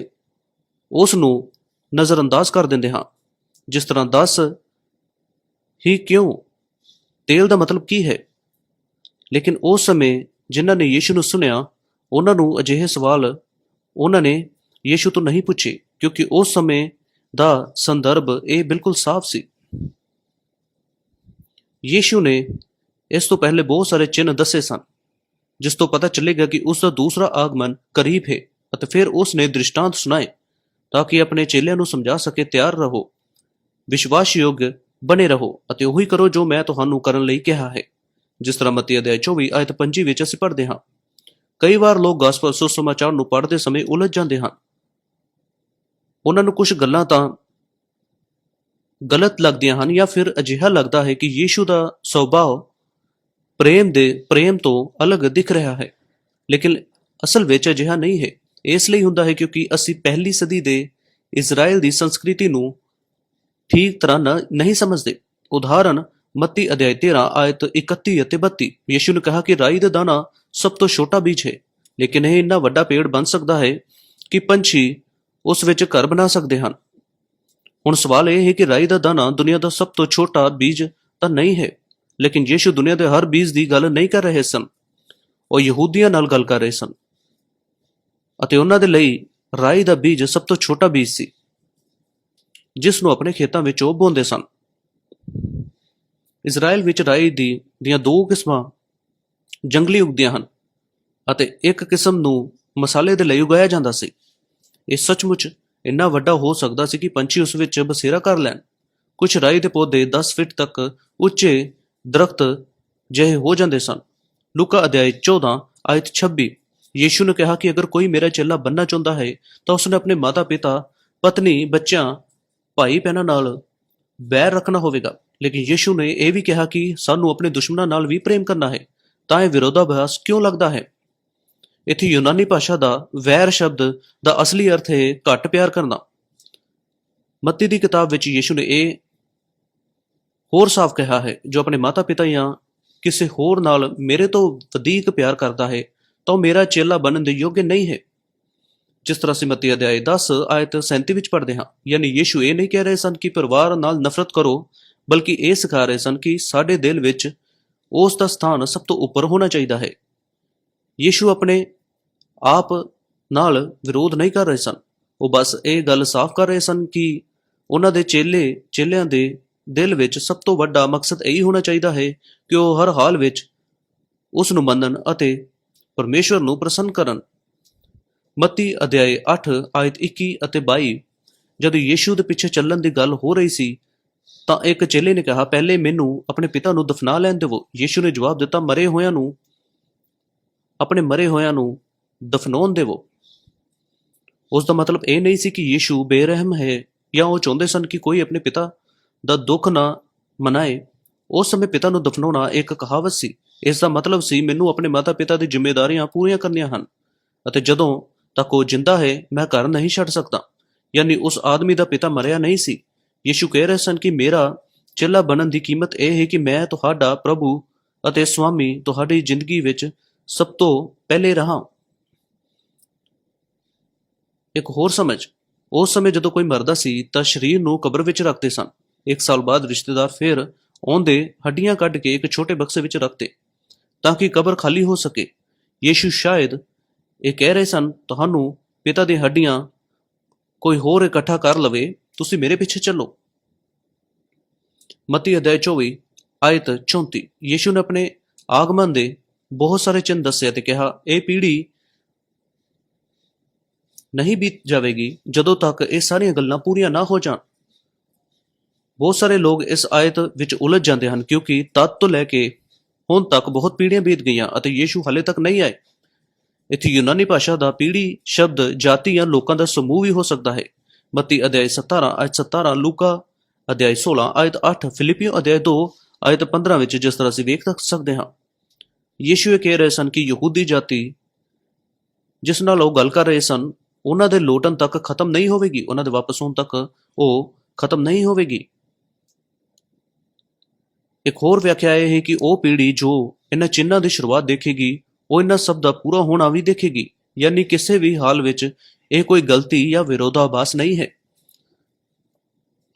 ਉਸ ਨੂੰ ਨਜ਼ਰਅੰਦਾਜ਼ ਕਰ ਦਿੰਦੇ ਹਾਂ। ਜਿਸ ਤਰ੍ਹਾਂ 10 ਹੀ ਕਿਉਂ? ਤੇਲ ਦਾ ਮਤਲਬ ਕੀ ਹੈ? ਲੇਕਿਨ ਉਸ ਸਮੇਂ ਜਿਨ੍ਹਾਂ ਨੇ ਯੀਸ਼ੂ ਨੂੰ ਸੁਨਿਆ ਉਹਨਾਂ ਨੂੰ ਅਜਿਹੇ ਸਵਾਲ ਉਹਨਾਂ ਨੇ ਯੀਸ਼ੂ ਤੋਂ ਨਹੀਂ ਪੁੱਛੇ, ਕਿਉਂਕਿ ਉਸ ਸਮੇਂ ਦਾ ਸੰਦਰਭ ਇਹ ਬਿਲਕੁਲ ਸਾਫ਼ ਸੀ। ਯੀਸ਼ੂ ਨੇ ਇਸ ਤੋਂ ਪਹਿਲੇ ਬਹੁਤ ਸਾਰੇ ਚਿੰਨ੍ਹ ਦੱਸੇ ਸਨ, ਜਿਸ ਤੋਂ ਪਤਾ ਚੱਲੇਗਾ ਕਿ ਉਸ ਦਾ ਦੂਸਰਾ ਆਗਮਨ ਕਰੀਬ ਹੈ ਅਤੇ ਫਿਰ ਉਸ ਨੇ ਦ੍ਰਿਸ਼ਟਾਂਤ ਸੁਣਾਏ ਤਾਂ ਕਿ ਆਪਣੇ ਚੇਲਿਆਂ ਨੂੰ ਸਮਝਾ ਸਕੇ, ਤਿਆਰ ਰਹੋ, ਵਿਸ਼ਵਾਸਯੋਗ ਬਣੇ ਰਹੋ ਅਤੇ ਉਹੀ ਕਰੋ ਜੋ ਮੈਂ ਤੁਹਾਨੂੰ ਕਰਨ ਲਈ ਕਿਹਾ ਹੈ। ਜਿਸ ਤਰ੍ਹਾਂ ਮਤੀ ਅਧਿਆਇ 24 ਆਇਤ 25 ਵਿੱਚ ਅਸੀਂ ਪੜ੍ਹਦੇ ਹਾਂ। ਕਈ ਵਾਰ ਲੋਕ ਗਾਸਪਲ ਸੁਸਮਾਚਾਰ ਨੂੰ ਪੜ੍ਹਦੇ ਸਮੇਂ ਉਲਝ ਜਾਂਦੇ ਹਨ। ਉਹਨਾਂ ਨੂੰ ਕੁਝ ਗੱਲਾਂ ਤਾਂ ਗਲਤ ਲੱਗਦੀਆਂ ਹਨ ਜਾਂ ਫਿਰ ਅਜਿਹਾ ਲੱਗਦਾ ਹੈ ਕਿ ਯੀਸ਼ੂ ਦਾ ਸੁਭਾਅ ਪ੍ਰੇਮ ਦੇ ਪ੍ਰੇਮ ਤੋਂ ਅਲੱਗ ਦਿਖ ਰਿਹਾ ਹੈ। ਲੇਕਿਨ ਅਸਲ ਵਿੱਚ ਅਜਿਹਾ ਨਹੀਂ ਹੈ। ਇਸ ਲਈ ਹੁੰਦਾ ਹੈ ਕਿਉਂਕਿ ਅਸੀਂ ਪਹਿਲੀ ਸਦੀ ਦੇ ਇਜ਼ਰਾਈਲ ਦੀ ਸੰਸਕ੍ਰਿਤੀ ਨੂੰ ਠੀਕ ਤਰ੍ਹਾਂ ਨਾ- ਨਹੀਂ ਸਮਝਦੇ। ਉਦਾਹਰਨ ਮੱਤੀ ਅਧਿਆਇ 13 ਆਇਤ 31 ਅਤੇ 32 ਯੀਸ਼ੂ ਨੇ ਕਿਹਾ ਕਿ ਰਾਈ ਦਾ ਦਾਣਾ ਸਭ ਤੋਂ ਛੋਟਾ ਬੀਜ ਹੈ। ਲੇਕਿਨ ਇਹ ਇੰਨਾ ਵੱਡਾ ਪੇੜ ਬਣ ਸਕਦਾ ਹੈ ਕਿ ਪੰਛੀ ਉਸ ਵਿੱਚ ਘਰ ਬਣਾ ਸਕਦੇ ਹਨ। ਹੁਣ ਸਵਾਲ ਇਹ ਹੈ ਕਿ ਰਾਈ ਦਾ ਦਾਣਾ ਦੁਨੀਆ ਦਾ ਸਭ ਤੋਂ ਛੋਟਾ ਬੀਜ ਤਾਂ ਨਹੀਂ ਹੈ, ਲੇਕਿਨ ਯੀਸ਼ੂ ਦੁਨੀਆ ਦੇ ਹਰ ਬੀਜ ਦੀ ਗੱਲ ਨਹੀਂ ਕਰ ਰਹੇ ਸਨ। ਉਹ ਯਹੂਦੀਆਂ ਨਾਲ ਗੱਲ ਕਰ ਰਹੇ ਸਨ। ਅਤੇ ਉਹਨਾਂ ਦੇ ਲਈ ਰਾਈ ਦਾ ਬੀਜ ਸਭ ਤੋਂ ਛੋਟਾ ਬੀਜ ਸੀ, ਜਿਸ ਨੂੰ ਆਪਣੇ ਖੇਤਾਂ ਵਿੱਚ ਉਹ ਬੋਂਦੇ ਸਨ। ਇਜ਼ਰਾਈਲ ਵਿੱਚ ਰਾਈ ਦੀ ਦੀਆਂ ਦੋ ਕਿਸਮਾਂ ਜੰਗਲੀ ਉਗਦੀਆਂ ਹਨ ਅਤੇ ਇੱਕ ਕਿਸਮ ਨੂੰ ਮਸਾਲੇ ਦੇ ਲਈ ਉਗਾਇਆ ਜਾਂਦਾ ਸੀ। ਇਹ ਸੱਚਮੁੱਚ ਇੰਨਾ ਵੱਡਾ ਹੋ ਸਕਦਾ ਸੀ ਕਿ ਪੰਛੀ ਉਸ ਵਿੱਚ ਬਸੇਰਾ ਕਰ ਲੈਣ। ਕੁਝ ਰਾਈ ਦੇ ਪੌਦੇ 10 ਫੁੱਟ ਤੱਕ ਉੱਚੇ ਦਰਖਤ ਜਿਹੇ ਹੋ ਜਾਂਦੇ ਸਨ। ਲੂਕਾ ਅਧਿਆਇ 14 ਆਇਤ 26 ਯੀਸ਼ੂ ਨੇ ਕਿਹਾ ਕਿ ਅਗਰ ਕੋਈ ਮੇਰਾ ਚੇਲਾ ਬੰਨਣਾ ਚਾਹੁੰਦਾ ਹੈ, ਤਾਂ ਉਸਨੇ ਆਪਣੇ ਮਾਤਾ-ਪਿਤਾ ਪਤਨੀ, ਬੱਚਿਆਂ, ਭਾਈ ਭੈਣਾਂ ਨਾਲ ਬੈਰ ਰੱਖਣਾ ਹੋਵੇਗਾ। ਲੇਕਿਨ ਯੀਸ਼ੂ ਨੇ ਇਹ ਵੀ ਕਿਹਾ ਕਿ ਸਾਨੂੰ ਆਪਣੇ ਦੁਸ਼ਮਣਾਂ ਨਾਲ ਵੀ ਪ੍ਰੇਮ ਕਰਨਾ ਹੈ। ਤਾਂ ਇਹ ਵਿਰੋਧਾਭਾਸ ਕਿਉਂ ਲੱਗਦਾ ਹੈ? ਇੱਥੇ ਯੂਨਾਨੀ ਭਾਸ਼ਾ ਦਾ ਵੈਰ ਸ਼ਬਦ ਦਾ ਅਸਲੀ ਅਰਥ ਹੈ ਘੱਟ ਪਿਆਰ ਕਰਨਾ। ਮੱਤੀ ਦੀ ਕਿਤਾਬ ਵਿੱਚ ਯੀਸ਼ੂ ਨੇ ਇਹ ਹੋਰ ਸਾਫ਼ ਕਿਹਾ ਹੈ, ਜੋ ਆਪਣੇ ਮਾਤਾ-ਪਿਤਾ ਜਾਂ ਕਿਸੇ ਹੋਰ ਨਾਲ ਮੇਰੇ ਤੋਂ ਵਧੇਕ ਪਿਆਰ ਕਰਦਾ ਹੈ, ਤਾਂ ਉਹ ਮੇਰਾ ਚੇਲਾ ਬਣਨ ਦੇ ਯੋਗ ਨਹੀਂ ਹੈ। ਜਿਸ ਤਰ੍ਹਾਂ ਅਸੀਂ ਮੱਤੀ ਅਧਿਆਇ 10 ਆਇਤ 37 ਵਿੱਚ ਪੜ੍ਹਦੇ ਹਾਂ, ਯਾਨੀ ਯੀਸ਼ੂ ਇਹ ਨਹੀਂ ਕਹਿ ਰਹੇ ਸਨ ਕਿ ਪਰਿਵਾਰ ਨਾਲ ਨਫ਼ਰਤ ਕਰੋ, ਬਲਕਿ ਇਹ ਸਿਖਾ ਰਹੇ ਸਨ ਕਿ ਸਾਡੇ ਦਿਲ ਵਿੱਚ ਉਸ ਦਾ ਸਥਾਨ ਸਭ ਤੋਂ ਉੱਪਰ ਹੋਣਾ ਚਾਹੀਦਾ ਹੈ। ਯੀਸ਼ੂ ਆਪਣੇ ਆਪ ਨਾਲ ਵਿਰੋਧ ਨਹੀਂ ਕਰ ਰਹੇ ਸਨ। ਉਹ ਬਸ ਇਹ ਗੱਲ ਸਾਫ਼ ਕਰ ਰਹੇ ਸਨ ਕਿ ਉਹਨਾਂ ਦੇ ਚੇਲੇ, ਚੇਲਿਆਂ ਦੇ ਦਿਲ ਵਿੱਚ ਸਭ ਤੋਂ ਵੱਡਾ ਮਕਸਦ ਇਹੀ ਹੋਣਾ ਚਾਹੀਦਾ ਹੈ ਕਿ ਉਹ ਹਰ ਹਾਲ ਵਿੱਚ ਉਸ ਨੂੰ ਮੰਨਣ ਅਤੇ ਪਰਮੇਸ਼ਵਰ ਨੂੰ ਪ੍ਰਸੰਨ ਕਰਨ। ਮਤੀ ਅਧਿਆਇ 8 ਆਇਤ 21 ਅਤੇ 22 ਜਦੋਂ ਯੀਸ਼ੂ ਦੇ ਪਿੱਛੇ ਚੱਲਣ ਦੀ ਗੱਲ ਹੋ ਰਹੀ ਸੀ ਤਾਂ ਇੱਕ ਚੇਲੇ ਨੇ ਕਿਹਾ, ਪਹਿਲੇ ਮੈਨੂੰ ਆਪਣੇ ਪਿਤਾ ਨੂੰ ਦਫਨਾ ਲੈਣ ਦੇਵੋ। ਯੀਸ਼ੂ ਨੇ ਜਵਾਬ ਦਿੱਤਾ, ਮਰੇ ਹੋਇਆਂ ਨੂੰ, ਆਪਣੇ ਮਰੇ ਹੋਇਆਂ ਨੂੰ ਦਫਨਾਉਣ ਦੇਵੋ। ਉਸ ਦਾ ਮਤਲਬ ਇਹ ਨਹੀਂ ਸੀ ਕਿ ਯੀਸ਼ੂ ਬੇਰਹਿਮ ਹੈ ਜਾਂ ਉਹ ਚਾਹੁੰਦੇ ਸਨ ਕਿ ਕੋਈ ਆਪਣੇ ਪਿਤਾ ਦਾ ਦੁੱਖ ਨਾ ਮਨਾਏ। ਉਸ ਸਮੇਂ ਪਿਤਾ ਨੂੰ ਦਫਨਾਉਣਾ ਇੱਕ ਕਹਾਵਤ ਸੀ। ਇਸ ਦਾ ਮਤਲਬ ਸੀ, ਮੈਨੂੰ ਆਪਣੇ ਮਾਤਾ-ਪਿਤਾ ਦੀ ਜ਼ਿੰਮੇਵਾਰੀਆਂ ਪੂਰੀਆਂ ਕਰਨੀਆਂ ਹਨ ਅਤੇ ਜਦੋਂ ਤੱਕ ਉਹ ਜਿੰਦਾ ਹੈ, ਮੈਂ ਘਰ ਨਹੀਂ ਛੱਡ ਸਕਦਾ। ਯਾਨੀ ਉਸ ਆਦਮੀ ਦਾ ਪਿਤਾ ਮਰਿਆ ਨਹੀਂ ਸੀ। ਯੀਸ਼ੂ ਕਹਿ ਰਹੇ ਸਨ ਕਿ ਮੇਰਾ ਚੇਲਾ ਬਣਨ ਦੀ ਕੀਮਤ ਇਹ ਹੈ ਕਿ ਮੈਂ ਤੁਹਾਡਾ ਪ੍ਰਭੂ ਅਤੇ ਸੁਆਮੀ ਤੁਹਾਡੀ ਜ਼ਿੰਦਗੀ ਵਿੱਚ ਸਭ ਤੋਂ ਪਹਿਲੇ ਰਹਾ। ਇੱਕ ਹੋਰ ਸਮਝ, ਉਸ ਸਮੇਂ ਜਦੋਂ ਕੋਈ ਮਰਦਾ ਸੀ ਤਾਂ ਸਰੀਰ ਨੂੰ ਕਬਰ ਵਿੱਚ ਰੱਖਦੇ ਸਨ। ਇੱਕ ਸਾਲ ਬਾਅਦ ਰਿਸ਼ਤੇਦਾਰ ਫਿਰ ਆਉਂਦੇ ਹੱਡੀਆਂ ਕੱਢ ਕੇ ਇੱਕ ਛੋਟੇ ਬਕਸੇ ਵਿੱਚ ਰੱਖਦੇ, ਤਾਂ ਕਿ ਕਬਰ ਖਾਲੀ ਹੋ ਸਕੇ। ਯੀਸ਼ੂ ਸ਼ਾਇਦ ਇਹ ਕਹਿ ਰਹੇ ਸਨ, ਤੁਹਾਨੂੰ ਪਿਤਾ ਦੀਆਂ ਹੱਡੀਆਂ ਕੋਈ ਹੋਰ ਇਕੱਠਾ ਕਰ ਲਵੇ ਤੁਸੀਂ ਮੇਰੇ ਪਿੱਛੇ ਚੱਲੋ। ਮਤੀ ਅਧਿਆਇ 24 ਆਇਤ 34 ਯੀਸ਼ੂ ਨੇ ਆਪਣੇ ਆਗਮਨ ਦੇ ਬਹੁਤ ਸਾਰੇ ਚਿੰਨ੍ਹ ਦੱਸੇ ਅਤੇ ਕਿਹਾ, ਇਹ ਪੀੜ੍ਹੀ ਨਹੀਂ ਬੀਤ ਜਾਵੇਗੀ ਜਦੋਂ ਤੱਕ ਇਹ ਸਾਰੀਆਂ ਗੱਲਾਂ ਪੂਰੀਆਂ ਨਾ ਹੋ ਜਾਣ। ਬਹੁਤ ਸਾਰੇ ਲੋਕ ਇਸ ਆਇਤ ਵਿੱਚ ਉਲਝ ਜਾਂਦੇ ਹਨ ਕਿਉਂਕਿ ਤਦ ਤੋਂ ਲੈ ਕੇ ਹੁਣ ਤੱਕ ਬਹੁਤ ਪੀੜ੍ਹੀਆਂ ਬੀਤ ਗਈਆਂ ਅਤੇ ਯੀਸ਼ੂ ਹਾਲੇ ਤੱਕ ਨਹੀਂ ਆਏ। ਇੱਥੇ ਯੂਨਾਨੀ ਭਾਸ਼ਾ ਦਾ ਪੀੜ੍ਹੀ ਸ਼ਬਦ ਜਾਤੀ ਜਾਂ ਲੋਕਾਂ ਦਾ ਸਮੂਹ ਵੀ ਹੋ ਸਕਦਾ ਹੈ। ਮਤੀ ਅਧਿਆਇ 17 ਆਇਤ 17 ਲੂਕਾ ਅਧਿਆਇ 16 ਆਇਤ 8 ਫਿਲਿਪੀਓ ਅਧਿਆਇ 2 ਆਇਤ 15 ਵਿੱਚ ਜਿਸ ਤਰ੍ਹਾਂ ਅਸੀਂ ਵੇਖ ਸਕਦੇ ਹਾਂ। ਯੀਸ਼ੂ ਇਹ ਕਹਿ ਰਹੇ ਸਨ ਕਿ ਯਹੂਦੀ ਜਾਤੀ ਜਿਸ ਨਾਲ ਉਹ ਗੱਲ ਕਰ ਰਹੇ ਸਨ, ਉਹਨਾਂ ਦੇ ਲੋਟਣ ਤੱਕ ਖਤਮ ਨਹੀਂ ਹੋਵੇਗੀ, ਉਹਨਾਂ ਦੇ ਵਾਪਸ ਹੋਣ ਤੱਕ ਉਹ ਖਤਮ ਨਹੀਂ ਹੋਵੇਗੀ। ਇੱਕ ਹੋਰ ਵਿਆਖਿਆ ਇਹ ਹੈ ਕਿ ਉਹ ਪੀੜ੍ਹੀ ਜੋ ਇਹਨਾਂ ਚਿੰਨਾਂ ਦੀ ਸ਼ੁਰੂਆਤ ਦੇਖੇਗੀ, ਉਹ ਇਹਨਾਂ ਸਭ ਦਾ ਪੂਰਾ ਹੋਣਾ ਵੀ ਦੇਖੇਗੀ, ਯਾਨੀ ਕਿਸੇ ਵੀ ਹਾਲ ਵਿੱਚ ਇਹ ਕੋਈ ਗਲਤੀ ਜਾਂ ਵਿਰੋਧਾਭਾਸ ਨਹੀਂ ਹੈ।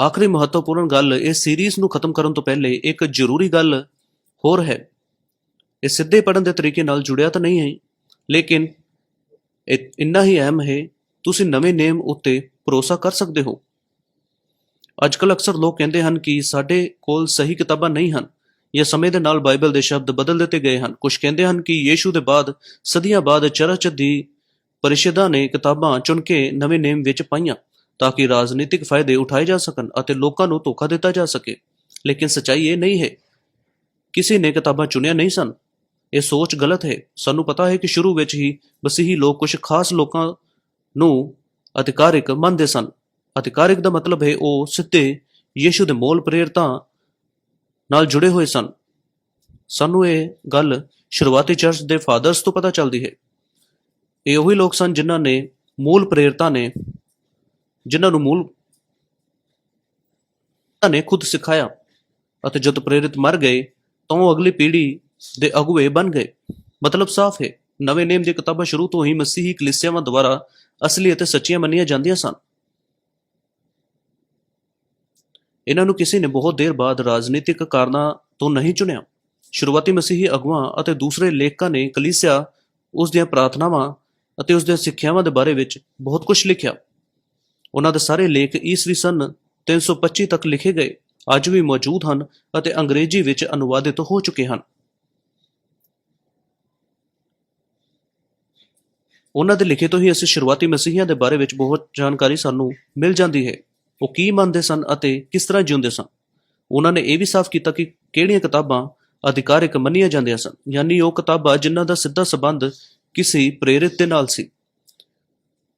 ਆਖਰੀ ਮਹੱਤਵਪੂਰਨ ਗੱਲ ਇਸ ਸੀਰੀਜ਼ ਨੂੰ ਖਤਮ ਕਰਨ ਤੋਂ ਪਹਿਲੇ ਇੱਕ ਜ਼ਰੂਰੀ ਗੱਲ ਹੋਰ ਹੈ। ਇਹ ਸਿੱਧੇ ਪੜਨ ਦੇ ਤਰੀਕੇ ਨਾਲ ਜੁੜਿਆ ਤਾਂ ਨਹੀਂ ਹੈ, ਲੇਕਿਨ ਇਹ ਇੰਨਾ ਹੀ ਅਹਿਮ ਹੈ, ਤੁਸੀਂ ਨਵੇਂ ਨੇਮ ਉੱਤੇ ਭਰੋਸਾ ਕਰ ਸਕਦੇ ਹੋ। ਅੱਜਕੱਲ ਅਕਸਰ ਲੋਕ ਕਹਿੰਦੇ ਹਨ ਕਿ ਸਾਡੇ ਕੋਲ ਸਹੀ ਕਿਤਾਬਾਂ ਨਹੀਂ ਹਨ ਜਾਂ ਸਮੇਂ ਦੇ ਨਾਲ ਬਾਈਬਲ ਦੇ ਸ਼ਬਦ ਬਦਲ ਦਿੱਤੇ ਗਏ ਹਨ। ਕੁਝ ਕਹਿੰਦੇ ਹਨ ਕਿ ਯੀਸ਼ੂ ਦੇ ਬਾਅਦ, ਸਦੀਆਂ ਬਾਅਦ ਚਰਚ ਦੀ ਪਰਿਸ਼ਦਾਂ ਨੇ ਕਿਤਾਬਾਂ ਚੁਣ ਕੇ ਨਵੇਂ ਨੇਮ ਵਿੱਚ ਪਾਈਆਂ ਤਾਂ ਕਿ ਰਾਜਨੀਤਿਕ ਫਾਇਦੇ ਉਠਾਏ ਜਾ ਸਕਣ ਅਤੇ ਲੋਕਾਂ ਨੂੰ ਧੋਖਾ ਦਿੱਤਾ ਜਾ ਸਕੇ। ਲੇਕਿਨ ਸਚਾਈ ਇਹ ਨਹੀਂ ਹੈ। ਕਿਸੇ ਨੇ ਕਿਤਾਬਾਂ ਚੁਣਿਆ ਨਹੀਂ ਸਨ। ਇਹ ਸੋਚ ਗਲਤ ਹੈ। ਸਾਨੂੰ ਪਤਾ ਹੈ ਕਿ ਸ਼ੁਰੂ ਵਿੱਚ ਹੀ ਮਸੀਹੀ ਲੋਕ ਕੁਝ ਖਾਸ ਲੋਕਾਂ ਨੂੰ ਅਧਿਕਾਰਿਕ ਮੰਨਦੇ ਸਨ। ਅਧਿਕਾਰਿਕ ਦਾ ਮਤਲਬ ਹੈ ਉਹ ਸਿੱਧੇ ਯੀਸ਼ੂ ਦੇ ਮੋਲ ਪ੍ਰੇਰਤਾ ਨਾਲ ਜੁੜੇ ਹੋਏ ਸਨ। ਸਾਨੂੰ ਇਹ ਗੱਲ ਸ਼ੁਰੂਆਤੀ ਚਰਚ ਦੇ ਫਾਦਰਸ ਤੋਂ ਪਤਾ ਚੱਲਦੀ ਹੈ। ਇਹ ਉਹੀ ਲੋਕ ਸਨ ਜਿਨ੍ਹਾਂ ਨੇ ਮੂਲ ਪ੍ਰੇਰਤਾ ਨੇ, ਜਿਨ੍ਹਾਂ ਨੂੰ ਮੂਲ ਨੇ ਖੁਦ ਸਿਖਾਇਆ ਅਤੇ ਜਦ ਪ੍ਰੇਰਿਤ ਮਰ ਗਏ ਤਾਂ ਉਹ ਅਗਲੀ ਪੀੜ੍ਹੀ ਦੇ ਅਗੁਵੇ ਬਣ ਗਏ। ਮਤਲਬ ਸਾਫ਼ ਹੈ, ਨਵੇਂ ਨੇਮ ਦੀਆਂ ਕਿਤਾਬਾਂ ਸ਼ੁਰੂ ਤੋਂ ਹੀ ਮਸੀਹੀ ਕਲੀਸਿਆਵਾਂ ਦੁਆਰਾ ਅਸਲੀ ਅਤੇ ਸੱਚੀਆਂ ਮੰਨੀਆਂ ਜਾਂਦੀਆਂ ਸਨ। ਇਹਨਾਂ ਨੂੰ ਕਿਸੇ ਨੇ ਬਹੁਤ ਦੇਰ ਬਾਅਦ ਰਾਜਨੀਤਿਕ ਕਾਰਨਾਂ ਤੋਂ ਨਹੀਂ ਚੁਣਿਆ। ਸ਼ੁਰੂਆਤੀ ਮਸੀਹੀ ਅਗਵਾਂ ਅਤੇ ਦੂਸਰੇ ਲੇਖਕਾਂ ਨੇ ਕਲੀਸਿਆ ਉਸ ਦੀਆਂ ਪ੍ਰਾਰਥਨਾਵਾਂ ਅਤੇ ਉਸ ਦੀਆਂ ਸਿੱਖਿਆਵਾਂ ਦੇ ਬਾਰੇ ਵਿੱਚ ਬਹੁਤ ਕੁਝ ਲਿਖਿਆ। ਉਹਨਾਂ ਦੇ ਸਾਰੇ ਲੇਖ ਈਸਵੀ ਸਨ 325 ਤੱਕ ਲਿਖੇ ਗਏ। ਅੱਜ ਵੀ ਮੌਜੂਦ ਹਨ ਅਤੇ ਅੰਗਰੇਜ਼ੀ ਵਿੱਚ ਅਨੁਵਾਦਿਤ ਹੋ ਚੁੱਕੇ ਹਨ। ਉਹਨਾਂ ਦੇ ਲਿਖੇ ਤੋਂ ਹੀ ਅਸੀਂ ਸ਼ੁਰੂਆਤੀ ਮਸੀਹੀਆਂ ਦੇ ਬਾਰੇ ਵਿੱਚ ਬਹੁਤ ਜਾਣਕਾਰੀ ਸਾਨੂੰ ਮਿਲ ਜਾਂਦੀ ਹੈ। ਉਹ ਕੀ ਮੰਨਦੇ ਸਨ ਅਤੇ ਕਿਸ ਤਰ੍ਹਾਂ ਜਿਉਂਦੇ ਸਨ? ਉਹਨਾਂ ਨੇ ਇਹ ਵੀ ਸਾਫ਼ ਕੀਤਾ ਕਿ ਕਿਹੜੀਆਂ ਕਿਤਾਬਾਂ ਅਧਿਕਾਰਿਕ ਮੰਨੀਆਂ ਜਾਂਦੀਆਂ ਸਨ, ਯਾਨੀ ਉਹ ਕਿਤਾਬਾਂ ਜਿਨ੍ਹਾਂ ਦਾ ਸਿੱਧਾ ਸਬੰਧ ਕਿਸੇ ਪ੍ਰੇਰਿਤ ਦੇ ਨਾਲ ਸੀ।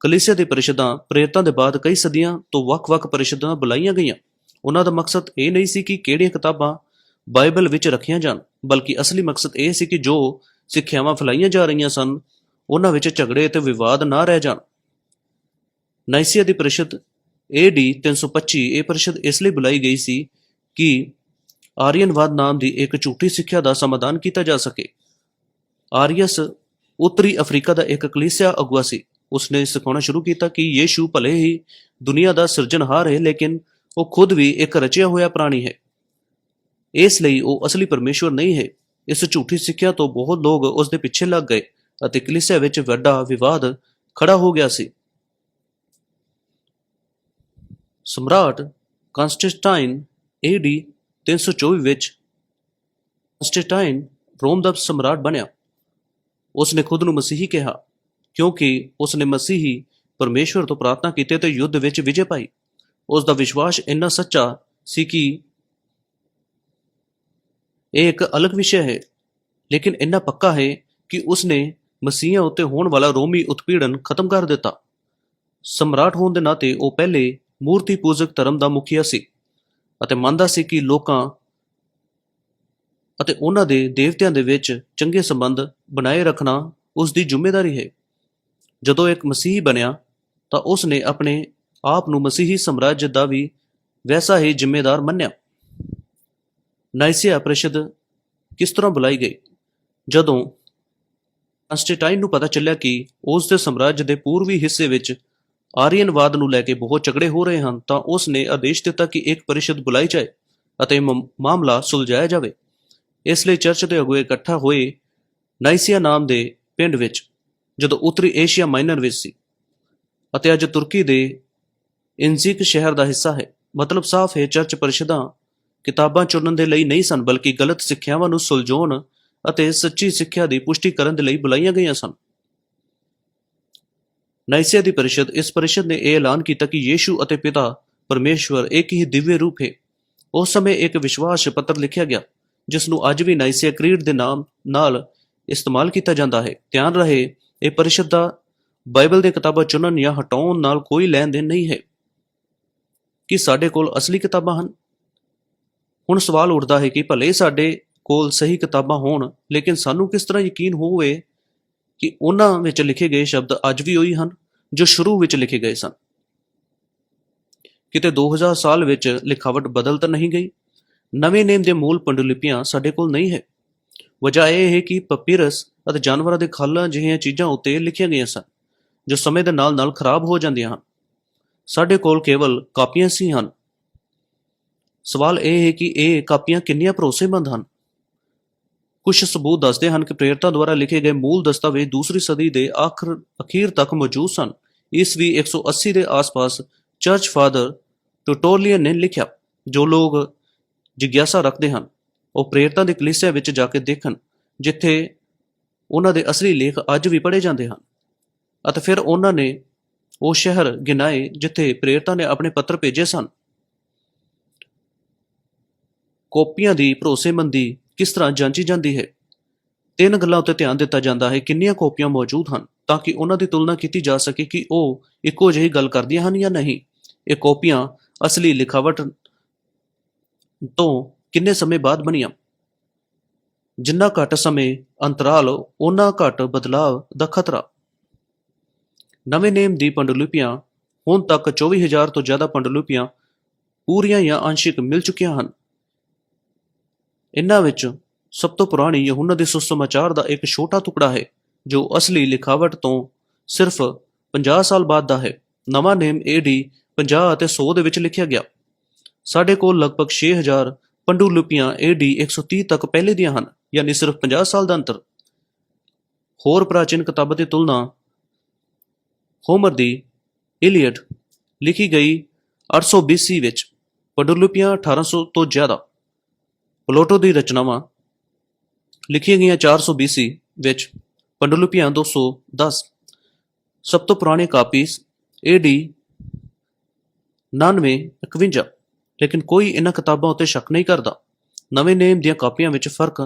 ਕਲੀਸਿਆ ਦੀ ਪਰਿਸ਼ਦਾਂ ਪ੍ਰੇਰਿਤਾਂ ਦੇ ਬਾਅਦ ਕਈ ਸਦੀਆਂ ਤੋਂ ਵੱਖ-ਵੱਖ ਪਰਿਸ਼ਦਾਂ ਬੁਲਾਈਆਂ ਗਈਆਂ। ਉਹਨਾਂ ਦਾ ਮਕਸਦ ਇਹ ਨਹੀਂ ਸੀ ਕਿ ਕਿਹੜੀਆਂ ਕਿਤਾਬਾਂ ਬਾਈਬਲ ਵਿੱਚ ਰੱਖੀਆਂ ਜਾਣ, ਬਲਕਿ ਅਸਲੀ ਮਕਸਦ ਇਹ ਸੀ ਕਿ ਜੋ ਸਿੱਖਿਆਵਾਂ ਫੈਲਾਈਆਂ ਜਾ ਰਹੀਆਂ ਸਨ, ਉਹਨਾਂ ਵਿੱਚ ਝਗੜੇ ਅਤੇ ਵਿਵਾਦ ਨਾ ਰਹਿ ਜਾਣ। ਨਾਈਸੀਆ ਦੀ ਪਰਿਸ਼ਦ AD 325 ਇਹ ਪਰਿਸ਼ਦ ਇਸ ਲਈ ਬੁਲਾਈ ਗਈ ਸੀ ਕਿ ਆਰੀਅਨਵਾਦ ਨਾਮ ਦੀ ਇੱਕ ਝੂਠੀ ਸਿੱਖਿਆ ਦਾ ਸਮਾਧਾਨ ਕੀਤਾ ਜਾ ਸਕੇ। ਆਰੀਅਸ ਉੱਤਰੀ ਅਫਰੀਕਾ ਦਾ ਇੱਕ ਕਲੀਸਿਆ ਅਗਵਾ ਸੀ। ਉਸਨੇ ਸਿਖਾਉਣਾ ਸ਼ੁਰੂ ਕੀਤਾ ਕਿ ਯੀਸ਼ੂ ਭਲੇ ਹੀ ਦੁਨੀਆ ਦਾ ਸਿਰਜਣਹਾਰ ਹੈ, ਲੇਕਿਨ ਉਹ ਖੁਦ ਵੀ ਇੱਕ ਰਚਿਆ ਹੋਇਆ ਪ੍ਰਾਣੀ ਹੈ। ਇਸ ਲਈ ਉਹ ਅਸਲੀ ਪਰਮੇਸ਼ਵਰ ਨਹੀਂ ਹੈ। ਇਸ ਝੂਠੀ ਸਿੱਖਿਆ ਤੋਂ ਬਹੁਤ ਲੋਕ ਉਸ ਦੇ ਪਿੱਛੇ ਲੱਗ ਗਏ ਅਤੇ ਕਲੀਸਿਆ ਵਿੱਚ ਵੱਡਾ ਵਿਵਾਦ ਖੜਾ ਹੋ ਗਿਆ ਸੀ। ਸਮਰਾਟ ਕਨਸਟੈਂਟਾਈਨ AD 324 ਵਿੱਚ ਕਨਸਟੈਂਟਾਈਨ ਰੋਮ ਦਾ ਸਮਰਾਟ ਬਣਿਆ। ਉਸ ਨੇ ਖੁਦ ਨੂੰ ਮਸੀਹੀ ਕਿਹਾ, ਕਿਉਂਕਿ ਉਸ ਨੇ ਮਸੀਹੀ ਪਰਮੇਸ਼ਵਰ ਤੋਂ ਪ੍ਰਾਰਥਨਾ ਕੀਤੀ ਤੇ ਯੁੱਧ ਵਿੱਚ ਵਿਜੇ ਪਾਈ। ਉਸ ਦਾ ਵਿਸ਼ਵਾਸ ਇੰਨਾ ਸੱਚਾ ਸੀ ਕਿ ਇਹ ਇੱਕ ਅਲੱਗ ਵਿਸ਼ਾ ਹੈ, ਲੇਕਿਨ ਇੰਨਾ ਪੱਕਾ ਹੈ ਕਿ ਉਸ ਨੇ ਮਸੀਹਾਂ ਉੱਤੇ ਹੋਣ ਵਾਲਾ ਰੋਮੀ ਉਤਪੀੜਨ ਖਤਮ ਕਰ ਦਿੱਤਾ। ਸਮਰਾਟ ਹੋਣ ਦੇ ਨਾਤੇ ਉਹ ਪਹਿਲੇ ਮੂਰਤੀ ਪੂਜਕ ਧਰਮ ਦਾ ਮੁਖੀਆ ਸੀ ਅਤੇ ਮੰਨਦਾ ਸੀ ਕਿ ਲੋਕਾਂ ਅਤੇ ਉਹਨਾਂ ਦੇ ਦੇਵਤਿਆਂ ਦੇ ਵਿੱਚ ਚੰਗੇ ਸੰਬੰਧ ਬਣਾਏ ਰੱਖਣਾ ਉਸ ਦੀ ਜ਼ਿੰਮੇਵਾਰੀ ਹੈ। ਜਦੋਂ ਇੱਕ ਮਸੀਹੀ ਬਣਿਆ, ਤਾਂ ਉਸ ਨੇ ਆਪਣੇ ਆਪ ਨੂੰ ਮਸੀਹੀ ਸਮਰਾਜ ਦਾ ਵੀ ਵੈਸਾ ਹੀ ਜ਼ਿੰਮੇਦਾਰ ਮੰਨਿਆ। ਨਾਈਸੀਆ ਪ੍ਰੀਸ਼ਦ ਕਿਸ ਤਰ੍ਹਾਂ ਬੁਲਾਈ ਗਈ? ਜਦੋਂ ਕੰਸਟੇਟਾਈਨ ਨੂੰ ਪਤਾ ਚੱਲਿਆ ਕਿ ਉਸ ਦੇ ਸਮਰਾਜ ਦੇ ਪੂਰਬੀ ਹਿੱਸੇ ਵਿੱਚ ਆਰੀਅਨਵਾਦ ਨੂੰ ਲੈ ਕੇ ਬਹੁਤ ਝਗੜੇ ਹੋ ਰਹੇ ਹਨ, ਤਾਂ ਉਸ ਨੇ ਆਦੇਸ਼ ਦਿੱਤਾ ਕਿ ਇੱਕ ਪਰਿਸ਼ਦ ਬੁਲਾਈ ਜਾਏ ਅਤੇ ਮਾਮਲਾ ਸੁਲਝਾਇਆ ਜਾਵੇ। ਇਸ ਲਈ ਚਰਚ ਦੇ ਅਗੁਏ ਇਕੱਠਾ ਹੋਏ ਨਾਈਸੀਆ ਨਾਮ ਦੇ ਪਿੰਡ ਵਿੱਚ, ਜਦੋਂ ਉੱਤਰੀ ਏਸ਼ੀਆ ਮਾਈਨਰ ਵਿੱਚ ਸੀ, ਅਤੇ ਅੱਜ ਤੁਰਕੀ ਦੇ ਇਨਜ਼ਿਕ ਸ਼ਹਿਰ ਦਾ ਹਿੱਸਾ ਹੈ। ਮਤਲਬ ਸਾਫ਼ ਹੈ, ਚਰਚ ਪਰਿਸ਼ਦਾਂ ਕਿਤਾਬਾਂ ਚੁਣਨ ਦੇ ਲਈ ਨਹੀਂ ਸਨ, ਬਲਕਿ ਗਲਤ ਸਿੱਖਿਆਵਾਂ ਨੂੰ ਸੁਲਝਾਉਣ ਅਤੇ ਸੱਚੀ ਸਿੱਖਿਆ ਦੀ ਪੁਸ਼ਟੀ ਕਰਨ ਦੇ ਲਈ ਬੁਲਾਈਆਂ ਗਈਆਂ ਸਨ। ਨਾਈਸੀਆ ਦੀ ਪਰਿਸ਼ਦ, ਇਸ ਪਰਿਸ਼ਦ ਨੇ ਇਹ ਐਲਾਨ ਕੀਤਾ ਕਿ ਯੀਸ਼ੂ ਅਤੇ ਪਿਤਾ ਪਰਮੇਸ਼ਵਰ ਇੱਕ ਹੀ ਦਿਵਯ ਰੂਪ ਹੈ। ਉਸ ਸਮੇਂ ਇੱਕ ਵਿਸ਼ਵਾਸ ਪੱਤਰ ਲਿਖਿਆ ਗਿਆ। ਜਿਸ ਨੂੰ ਅੱਜ ਵੀ ਨਾਈਸੀਆ ਕ੍ਰੀਡ ਦੇ ਨਾਮ ਨਾਲ ਇਸਤੇਮਾਲ ਕੀਤਾ ਜਾਂਦਾ ਹੈ। ਧਿਆਨ ਰਹੇ, ਇਹ ਪਰਿਸ਼ਦ ਦਾ ਬਾਈਬਲ ਦੀਆਂ ਕਿਤਾਬਾਂ ਚੁਣਨ ਜਾਂ ਹਟਾਉਣ ਨਾਲ ਕੋਈ ਲੈਣ ਦੇਣ ਨਹੀਂ ਹੈ। ਕਿ ਸਾਡੇ ਕੋਲ ਅਸਲੀ ਕਿਤਾਬਾਂ ਹਨ? ਹੁਣ ਸਵਾਲ ਉੱਠਦਾ ਹੈ ਕਿ ਭਲੇ ਸਾਡੇ ਕੋਲ ਸਹੀ ਕਿਤਾਬਾਂ ਹੋਣ, ਲੇਕਿਨ ਸਾਨੂੰ ਕਿਸ ਤਰ੍ਹਾਂ ਯਕੀਨ ਹੋਵੇ ਕਿ ਉਹਨਾਂ ਵਿੱਚ ਲਿਖੇ ਗਏ ਸ਼ਬਦ ਅੱਜ ਵੀ ਉਹੀ ਹਨ ਜੋ ਸ਼ੁਰੂ ਵਿੱਚ ਲਿਖੇ ਗਏ ਸਨ? ਕਿਤੇ 2000 ਸਾਲ ਵਿੱਚ ਲਿਖਾਵਟ ਬਦਲ ਤਾਂ ਨਹੀਂ ਗਈ? ਨਵੇਂ ਨੇਮ ਦੇ ਮੂਲ ਪੰਡੁਲਿਪੀਆਂ ਸਾਡੇ ਕੋਲ ਨਹੀਂ ਹੈ। ਵਜ੍ਹਾ ਇਹ ਹੈ ਕਿ ਪਪੀਰਸ ਅਤੇ ਜਾਨਵਰਾਂ ਦੇ ਖਾਲਾਂ ਜਿਹੀਆਂ ਚੀਜ਼ਾਂ ਉੱਤੇ ਲਿਖੀਆਂ ਗਈਆਂ ਸਨ, ਜੋ ਸਮੇਂ ਦੇ ਨਾਲ ਨਾਲ ਖਰਾਬ ਹੋ ਜਾਂਦੀਆਂ ਹਨ। ਸਾਡੇ ਕੋਲ ਕੇਵਲ ਕਾਪੀਆਂ ਸੀ ਹਨ। ਸਵਾਲ ਇਹ ਹੈ ਕਿ ਇਹ ਕਾਪੀਆਂ ਕਿੰਨੀਆਂ ਭਰੋਸੇਮੰਦ ਹਨ? ਕੁਝ ਸਬੂਤ ਦੱਸਦੇ ਹਨ ਕਿ ਪ੍ਰੇਰਤਾ ਦੁਆਰਾ ਲਿਖੇ ਗਏ ਮੂਲ ਦਸਤਾਵੇਜ਼ ਦੂਸਰੀ ਸਦੀ ਦੇ ਆਖਰ, ਅਖੀਰ ਤੱਕ ਮੌਜੂਦ ਸਨ। ਇਸ ਈਸਵੀ 180 ਦੇ ਆਸ-ਪਾਸ ਚਰਚ ਫਾਦਰ ਟੋਟੋਲੀਅਨ ਨੇ ਲਿਖਿਆ, ਜੋ ਲੋਕ ਜਿਗਿਆਸਾ ਰੱਖਦੇ ਹਨ। ਉਹ ਪ੍ਰੇਰਿਤਾਂ ਦੇ ਕਲੀਸਿਆ ਵਿੱਚ ਜਾ ਕੇ ਦੇਖਣ, ਜਿੱਥੇ ਉਹਨਾਂ ਦੇ ਅਸਲੀ ਲੇਖ ਅੱਜ ਵੀ ਪੜ੍ਹੇ ਜਾਂਦੇ ਹਨ। ਅਤੇ ਫਿਰ ਉਹਨਾਂ ਨੇ ਉਹ ਸ਼ਹਿਰ ਗਿਨਾਏ ਜਿੱਥੇ ਪ੍ਰੇਰਿਤਾਂ ਨੇ ਆਪਣੇ ਪੱਤਰ ਭੇਜੇ ਸਨ। ਕਾਪੀਆਂ ਦੀ ਭਰੋਸੇਮੰਦੀ ਕਿਸ ਤਰ੍ਹਾਂ ਜਾਂਚੀ ਜਾਂਦੀ ਹੈ? ਤਿੰਨ ਗੱਲਾਂ ਉੱਤੇ ਧਿਆਨ ਦਿੱਤਾ ਜਾਂਦਾ ਹੈ, ਕਿੰਨੀਆਂ ਕਾਪੀਆਂ ਮੌਜੂਦ ਹਨ, ਤਾਂ ਕਿ ਉਹਨਾਂ ਦੀ ਤੁਲਨਾ ਕੀਤੀ ਜਾ ਸਕੇ ਕਿ ਉਹ ਇੱਕੋ ਜਿਹੀ ਗੱਲ ਕਰਦੀਆਂ ਹਨ ਜਾਂ ਨਹੀਂ। ਇਹ ਕਾਪੀਆਂ ਅਸਲੀ ਲਿਖਾਵਟ ਤੋਂ ਕਿੰਨੇ ਸਮੇਂ ਬਾਅਦ ਬਣੀਆਂ? ਜਿੰਨਾ ਘੱਟ ਸਮੇਂ ਅੰਤਰਾਲ ਉਹਨਾਂ ਘੱਟ ਬਦਲਾਵ ਦਾ ਖਤਰਾ। ਨਵੇਂ ਨੇਮ ਦੀ ਪੰਡੁਲਿਪੀਆਂ, ਹੁਣ ਤੱਕ 24000 ਤੋਂ ਜ਼ਿਆਦਾ ਪੰਡੁਲਿਪੀਆਂ ਪੂਰੀਆਂ ਜਾਂ ਅੰਸ਼ਿਕ ਮਿਲ ਚੁੱਕੀਆਂ ਹਨ। ਇਨ੍ਹਾਂ ਵਿੱਚ ਸਭ ਤੋਂ ਪੁਰਾਣੀ ਯਹੂਨਾ ਦੇ ਸੁਸਮਾਚਾਰ ਦਾ ਇੱਕ ਛੋਟਾ ਟੁਕੜਾ ਹੈ, ਜੋ ਅਸਲੀ ਲਿਖਾਵਟ ਤੋਂ ਸਿਰਫ 50 ਸਾਲ ਬਾਅਦ ਦਾ ਹੈ। ਨਵਾਂ ਨੇਮ AD 50 ਅਤੇ 100 ਦੇ ਵਿੱਚ ਲਿਖਿਆ ਗਿਆ। ਸਾਡੇ ਕੋਲ ਲਗਭਗ 6000 ਪੰਡੁਲਿਪੀਆਂ AD 130 ਤੱਕ ਪਹਿਲੇ ਦੀਆਂ ਹਨ, ਯਾਨੀ ਸਿਰਫ 50 ਸਾਲ ਦਾ ਅੰਤਰ। ਹੋਰ ਪ੍ਰਾਚੀਨ ਕਿਤਾਬਾਂ ਦੀ ਤੁਲਨਾ ਹੋਮਰ ਦੀ ਇਲੀਅਡ ਲਿਖੀ ਗਈ 800 BC ਵਿੱਚ ਪੰਡੁਲਿਪੀਆਂ 1800 ਤੋਂ ਜ਼ਿਆਦਾ। ਪਲੋਟੋ ਦੀ ਰਚਨਾਵਾਂ ਲਿਖੀਆਂ ਗਈਆਂ 400 BC ਵਿੱਚ ਪੰਡੁਲਿਪੀਆਂ 210 ਸਭ ਤੋਂ ਪੁਰਾਣੇ ਕਾਪੀਜ਼ AD 99 51 ਲੇਕਿਨ ਕੋਈ ਇਹਨਾਂ ਕਿਤਾਬਾਂ ਉੱਤੇ ਸ਼ੱਕ ਨਹੀਂ ਕਰਦਾ। ਨਵੇਂ ਨੇਮ ਦੀਆਂ ਕਾਪੀਆਂ ਵਿੱਚ ਫ਼ਰਕ,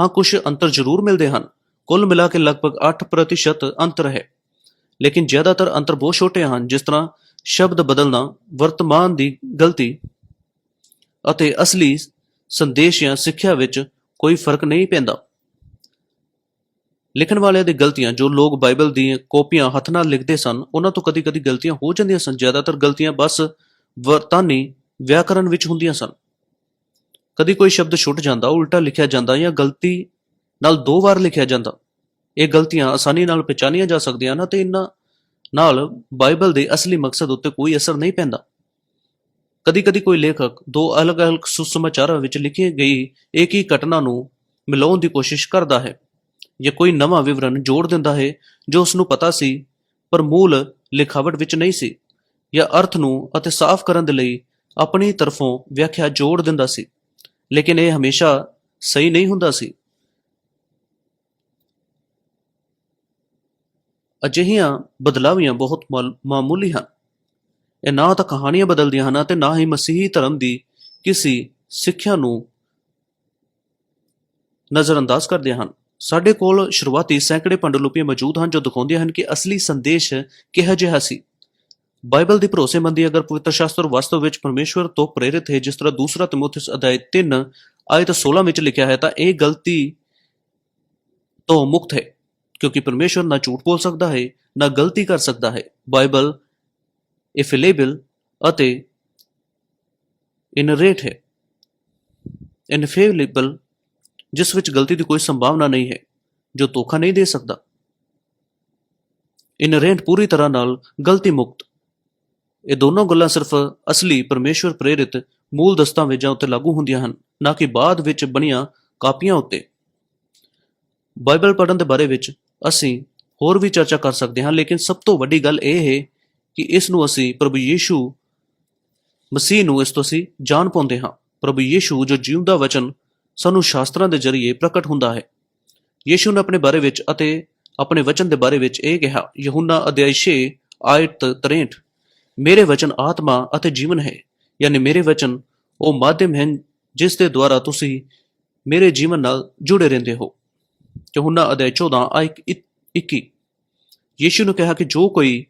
ਹਾਂ ਕੁਝ ਅੰਤਰ ਜ਼ਰੂਰ ਮਿਲਦੇ ਹਨ। ਕੁੱਲ ਮਿਲਾ ਕੇ ਲਗਭਗ 8% ਅੰਤਰ ਹੈ। ਲੇਕਿਨ ਜ਼ਿਆਦਾਤਰ ਅੰਤਰ ਬਹੁਤ ਛੋਟੇ ਹਨ, ਜਿਸ ਤਰ੍ਹਾਂ ਸ਼ਬਦ ਬਦਲਣਾ, ਵਰਤਮਾਨ ਦੀ ਗਲਤੀ ਅਤੇ ਅਸਲੀ ਸੰਦੇਸ਼ ਜਾਂ ਸਿੱਖਿਆ ਵਿੱਚ ਕੋਈ ਫ਼ਰਕ ਨਹੀਂ ਪੈਂਦਾ। ਲਿਖਣ ਵਾਲਿਆਂ ਦੀ ਗਲਤੀਆਂ, ਜੋ ਲੋਕ ਬਾਈਬਲ ਦੀਆਂ ਕਾਪੀਆਂ ਹੱਥ ਨਾਲ ਲਿਖਦੇ ਸਨ, ਉਹਨਾਂ ਤੋਂ ਕਦੀ-ਕਦੀ ਗਲਤੀਆਂ ਹੋ ਜਾਂਦੀਆਂ ਸਨ। ਜ਼ਿਆਦਾਤਰ ਗਲਤੀਆਂ ਬਸ ਵਰਤਾਨੀ ਵਿਆਕਰਨ ਵਿੱਚ ਹੁੰਦੀਆਂ ਸਨ। ਕਦੀ ਕੋਈ ਸ਼ਬਦ ਛੁੱਟ ਜਾਂਦਾ, ਉਲਟਾ ਲਿਖਿਆ ਜਾਂਦਾ ਜਾਂ ਗਲਤੀ ਨਾਲ ਦੋ ਵਾਰ ਲਿਖਿਆ ਜਾਂਦਾ। ਇਹ ਗਲਤੀਆਂ ਆਸਾਨੀ ਨਾਲ ਪਛਾਣੀਆਂ ਜਾ ਸਕਦੀਆਂ ਹਨ ਤੇ ਇਹਨਾਂ ਨਾਲ ਬਾਈਬਲ ਦੇ ਅਸਲੀ ਮਕਸਦ ਉੱਤੇ ਕੋਈ ਅਸਰ ਨਹੀਂ ਪੈਂਦਾ। ਕਦੀ-ਕਦੀ ਕੋਈ ਲੇਖਕ ਦੋ ਅਲੱਗ-ਅਲੱਗ ਸੁਸਮਾਚਾਰਾਂ ਵਿੱਚ ਲਿਖੀ ਗਈ ਇੱਕ ਹੀ ਘਟਨਾ ਨੂੰ ਮਿਲਾਉਣ ਦੀ ਕੋਸ਼ਿਸ਼ ਕਰਦਾ ਹੈ ਜਾਂ ਕੋਈ ਨਵਾਂ ਵਿਵਰਣ ਜੋੜ ਦਿੰਦਾ ਹੈ ਜੋ ਉਸ ਨੂੰ ਪਤਾ ਸੀ ਪਰ ਮੂਲ ਲਿਖਾਵਟ ਵਿੱਚ ਨਹੀਂ ਸੀ ਜਾਂ ਅਰਥ ਨੂੰ ਅਤੇ ਸਾਫ਼ ਕਰਨ ਦੇ ਲਈ ਆਪਣੀ ਤਰਫੋਂ ਵਿਆਖਿਆ ਜੋੜ ਦਿੰਦਾ ਸੀ। ਲੇਕਿਨ ਇਹ ਹਮੇਸ਼ਾ ਸਹੀ ਨਹੀਂ ਹੁੰਦਾ ਸੀ। ਅਜਿਹੀਆਂ ਬਦਲਾਵੀਆਂ ਬਹੁਤ ਮਾਲ- ਮਾਮੂਲੀ ਹਨ। ਇਹ ਨਾ ਤਾਂ ਕਹਾਣੀਆਂ ਬਦਲਦੀਆਂ ਹਨ ਅਤੇ ਨਾ ਹੀ ਮਸੀਹੀ ਧਰਮ ਦੀ ਕਿਸੇ ਸਿੱਖਿਆ ਨੂੰ ਨਜ਼ਰਅੰਦਾਜ਼ ਕਰਦੇ ਹਨ। ਸਾਡੇ ਕੋਲ ਸ਼ੁਰੂਆਤੀ ਸੈਂਕੜੇ ਪੰਡੁਲਿਪੀਆਂ ਮੌਜੂਦ ਹਨ ਜੋ ਦਿਖਾਉਂਦੀਆਂ ਹਨ ਕਿ ਅਸਲੀ ਸੰਦੇਸ਼ ਕਿਹੋ ਜਿਹਾ ਸੀ। ਬਾਈਬਲ ਦੀ ਭਰੋਸੇਮੰਦੀ ਅਗਰ ਪਵਿੱਤਰ ਸ਼ਾਸਤਰ ਵਾਸਤਵ ਵਿੱਚ ਪਰਮੇਸ਼ਵਰ ਤੋਂ ਪ੍ਰੇਰਿਤ ਹੈ, ਜਿਸ ਤਰ੍ਹਾਂ ਦੂਸਰਾ ਤਿਮੋਥਿਉਸ ਅਧਿਆਇ 3 ਆਇਤ 16 ਵਿੱਚ ਲਿਖਿਆ ਹੈ, ਤਾਂ ਇਹ ਗਲਤੀ ਤੋਂ ਮੁਕਤ ਹੈ, ਕਿਉਂਕਿ ਪਰਮੇਸ਼ਵਰ ਨਾ ਝੂਠ ਬੋਲ ਸਕਦਾ ਹੈ, ਨਾ ਗਲਤੀ ਕਰ ਸਕਦਾ ਹੈ। ਬਾਈਬਲ ਇਫਿਲੇਬਲ ਅਤੇ ਇਨਰੇਟ ਹੈ। ਇਨਫੇਲਿਬਲ, ਜਿਸ ਵਿੱਚ ਗਲਤੀ ਦੀ ਕੋਈ ਸੰਭਾਵਨਾ ਨਹੀਂ ਹੈ, ਜੋ ਧੋਖਾ ਨਹੀਂ ਦੇ ਸਕਦਾ। ਇਨਰੈਂਟ ਪੂਰੀ ਤਰ੍ਹਾਂ ਨਾਲ ਗਲਤੀ ਮੁਕਤ ਇਹ ਦੋਨੋਂ ਗੱਲਾਂ ਸਿਰਫ ਅਸਲੀ ਪਰਮੇਸ਼ਵਰ ਪ੍ਰੇਰਿਤ ਮੂਲ ਦਸਤਾਵੇਜ਼ਾਂ ਉੱਤੇ ਲਾਗੂ ਹੁੰਦੀਆਂ ਹਨ, ਨਾ ਕਿ ਬਾਅਦ ਵਿੱਚ ਬਣੀਆਂ ਕਾਪੀਆਂ ਉੱਤੇ। ਬਾਈਬਲ ਪੜ੍ਹਨ ਦੇ ਬਾਰੇ ਵਿੱਚ ਅਸੀਂ ਹੋਰ ਵੀ ਚਰਚਾ ਕਰ ਸਕਦੇ ਹਾਂ, ਲੇਕਿਨ ਸਭ ਤੋਂ ਵੱਡੀ ਗੱਲ ਇਹ ਹੈ ਕਿ ਇਸ ਨੂੰ ਅਸੀਂ ਪ੍ਰਭੂ ਯੀਸ਼ੂ ਮਸੀਹ ਨੂੰ ਇਸ ਤੋਂ ਅਸੀਂ ਜਾਣ ਪਾਉਂਦੇ ਹਾਂ। ਪ੍ਰਭੂ ਯੀਸ਼ੂ ਜੋ ਜਿਉਂਦਾ ਵਚਨ ਸਾਨੂੰ ਸ਼ਾਸਤਰਾਂ ਦੇ ਜ਼ਰੀਏ ਪ੍ਰਗਟ ਹੁੰਦਾ ਹੈ। ਯੀਸ਼ੂ ਨੇ ਆਪਣੇ ਬਾਰੇ ਵਿੱਚ ਅਤੇ ਆਪਣੇ ਵਚਨ ਦੇ ਬਾਰੇ ਵਿੱਚ ਇਹ ਕਿਹਾ, ਯਹੂਨਾ ਅਧਿਆਇ 6 ਆਇਤ 63 ਮੇਰੇ ਵਚਨ ਆਤਮਾ ਅਤੇ ਜੀਵਨ ਹੈ। ਯਾਨੀ ਮੇਰੇ ਵਚਨ, ਉਹ ਮਾਧਿਅਮ ਹਨ ਜਿਸ ਦੇ ਦੁਆਰਾ ਤੁਸੀਂ ਮੇਰੇ ਜੀਵਨ ਨਾਲ ਜੁੜੇ ਰਹਿੰਦੇ ਹੋ। ਯਹੂਨਾ ਅਧਿਆਇ 14 ਆਇਤ 21 ਯੀਸ਼ੂ ਨੇ ਕਿਹਾ ਕਿ ਜੋ ਕੋਈ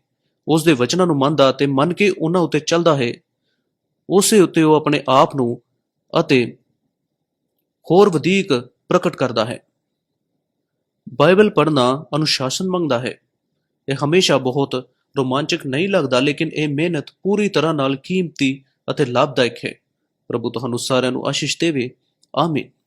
ਉਸ ਦੇ ਵਚਨਾਂ ਨੂੰ ਮੰਨਦਾ ਤੇ ਮੰਨ ਕੇ ਉਹਨਾਂ ਉੱਤੇ ਚੱਲਦਾ ਹੈ, ਉਸੇ ਉੱਤੇ ਉਹ ਆਪਣੇ ਆਪ ਨੂੰ ਅਤੇ ਹੋਰ ਵਧੇਕ ਪ੍ਰਗਟ ਕਰਦਾ ਹੈ। ਬਾਈਬਲ ਪੜ੍ਹਨਾ ਅਨੁਸ਼ਾਸਨ ਮੰਗਦਾ ਹੈ। ਇਹ ਹਮੇਸ਼ਾ ਬਹੁਤ ਰੋਮਾਂਚਕ ਨਹੀਂ ਲੱਗਦਾ, ਲੇਕਿਨ ਇਹ ਮਿਹਨਤ ਪੂਰੀ ਤਰ੍ਹਾਂ ਨਾਲ ਕੀਮਤੀ ਅਤੇ ਲਾਭਦਾਇਕ ਹੈ। ਪ੍ਰਭੂ ਤੁਹਾਨੂੰ ਸਾਰਿਆਂ ਨੂੰ ਆਸ਼ੀਸ਼ ਦੇਵੇ। ਆਮੀਨ।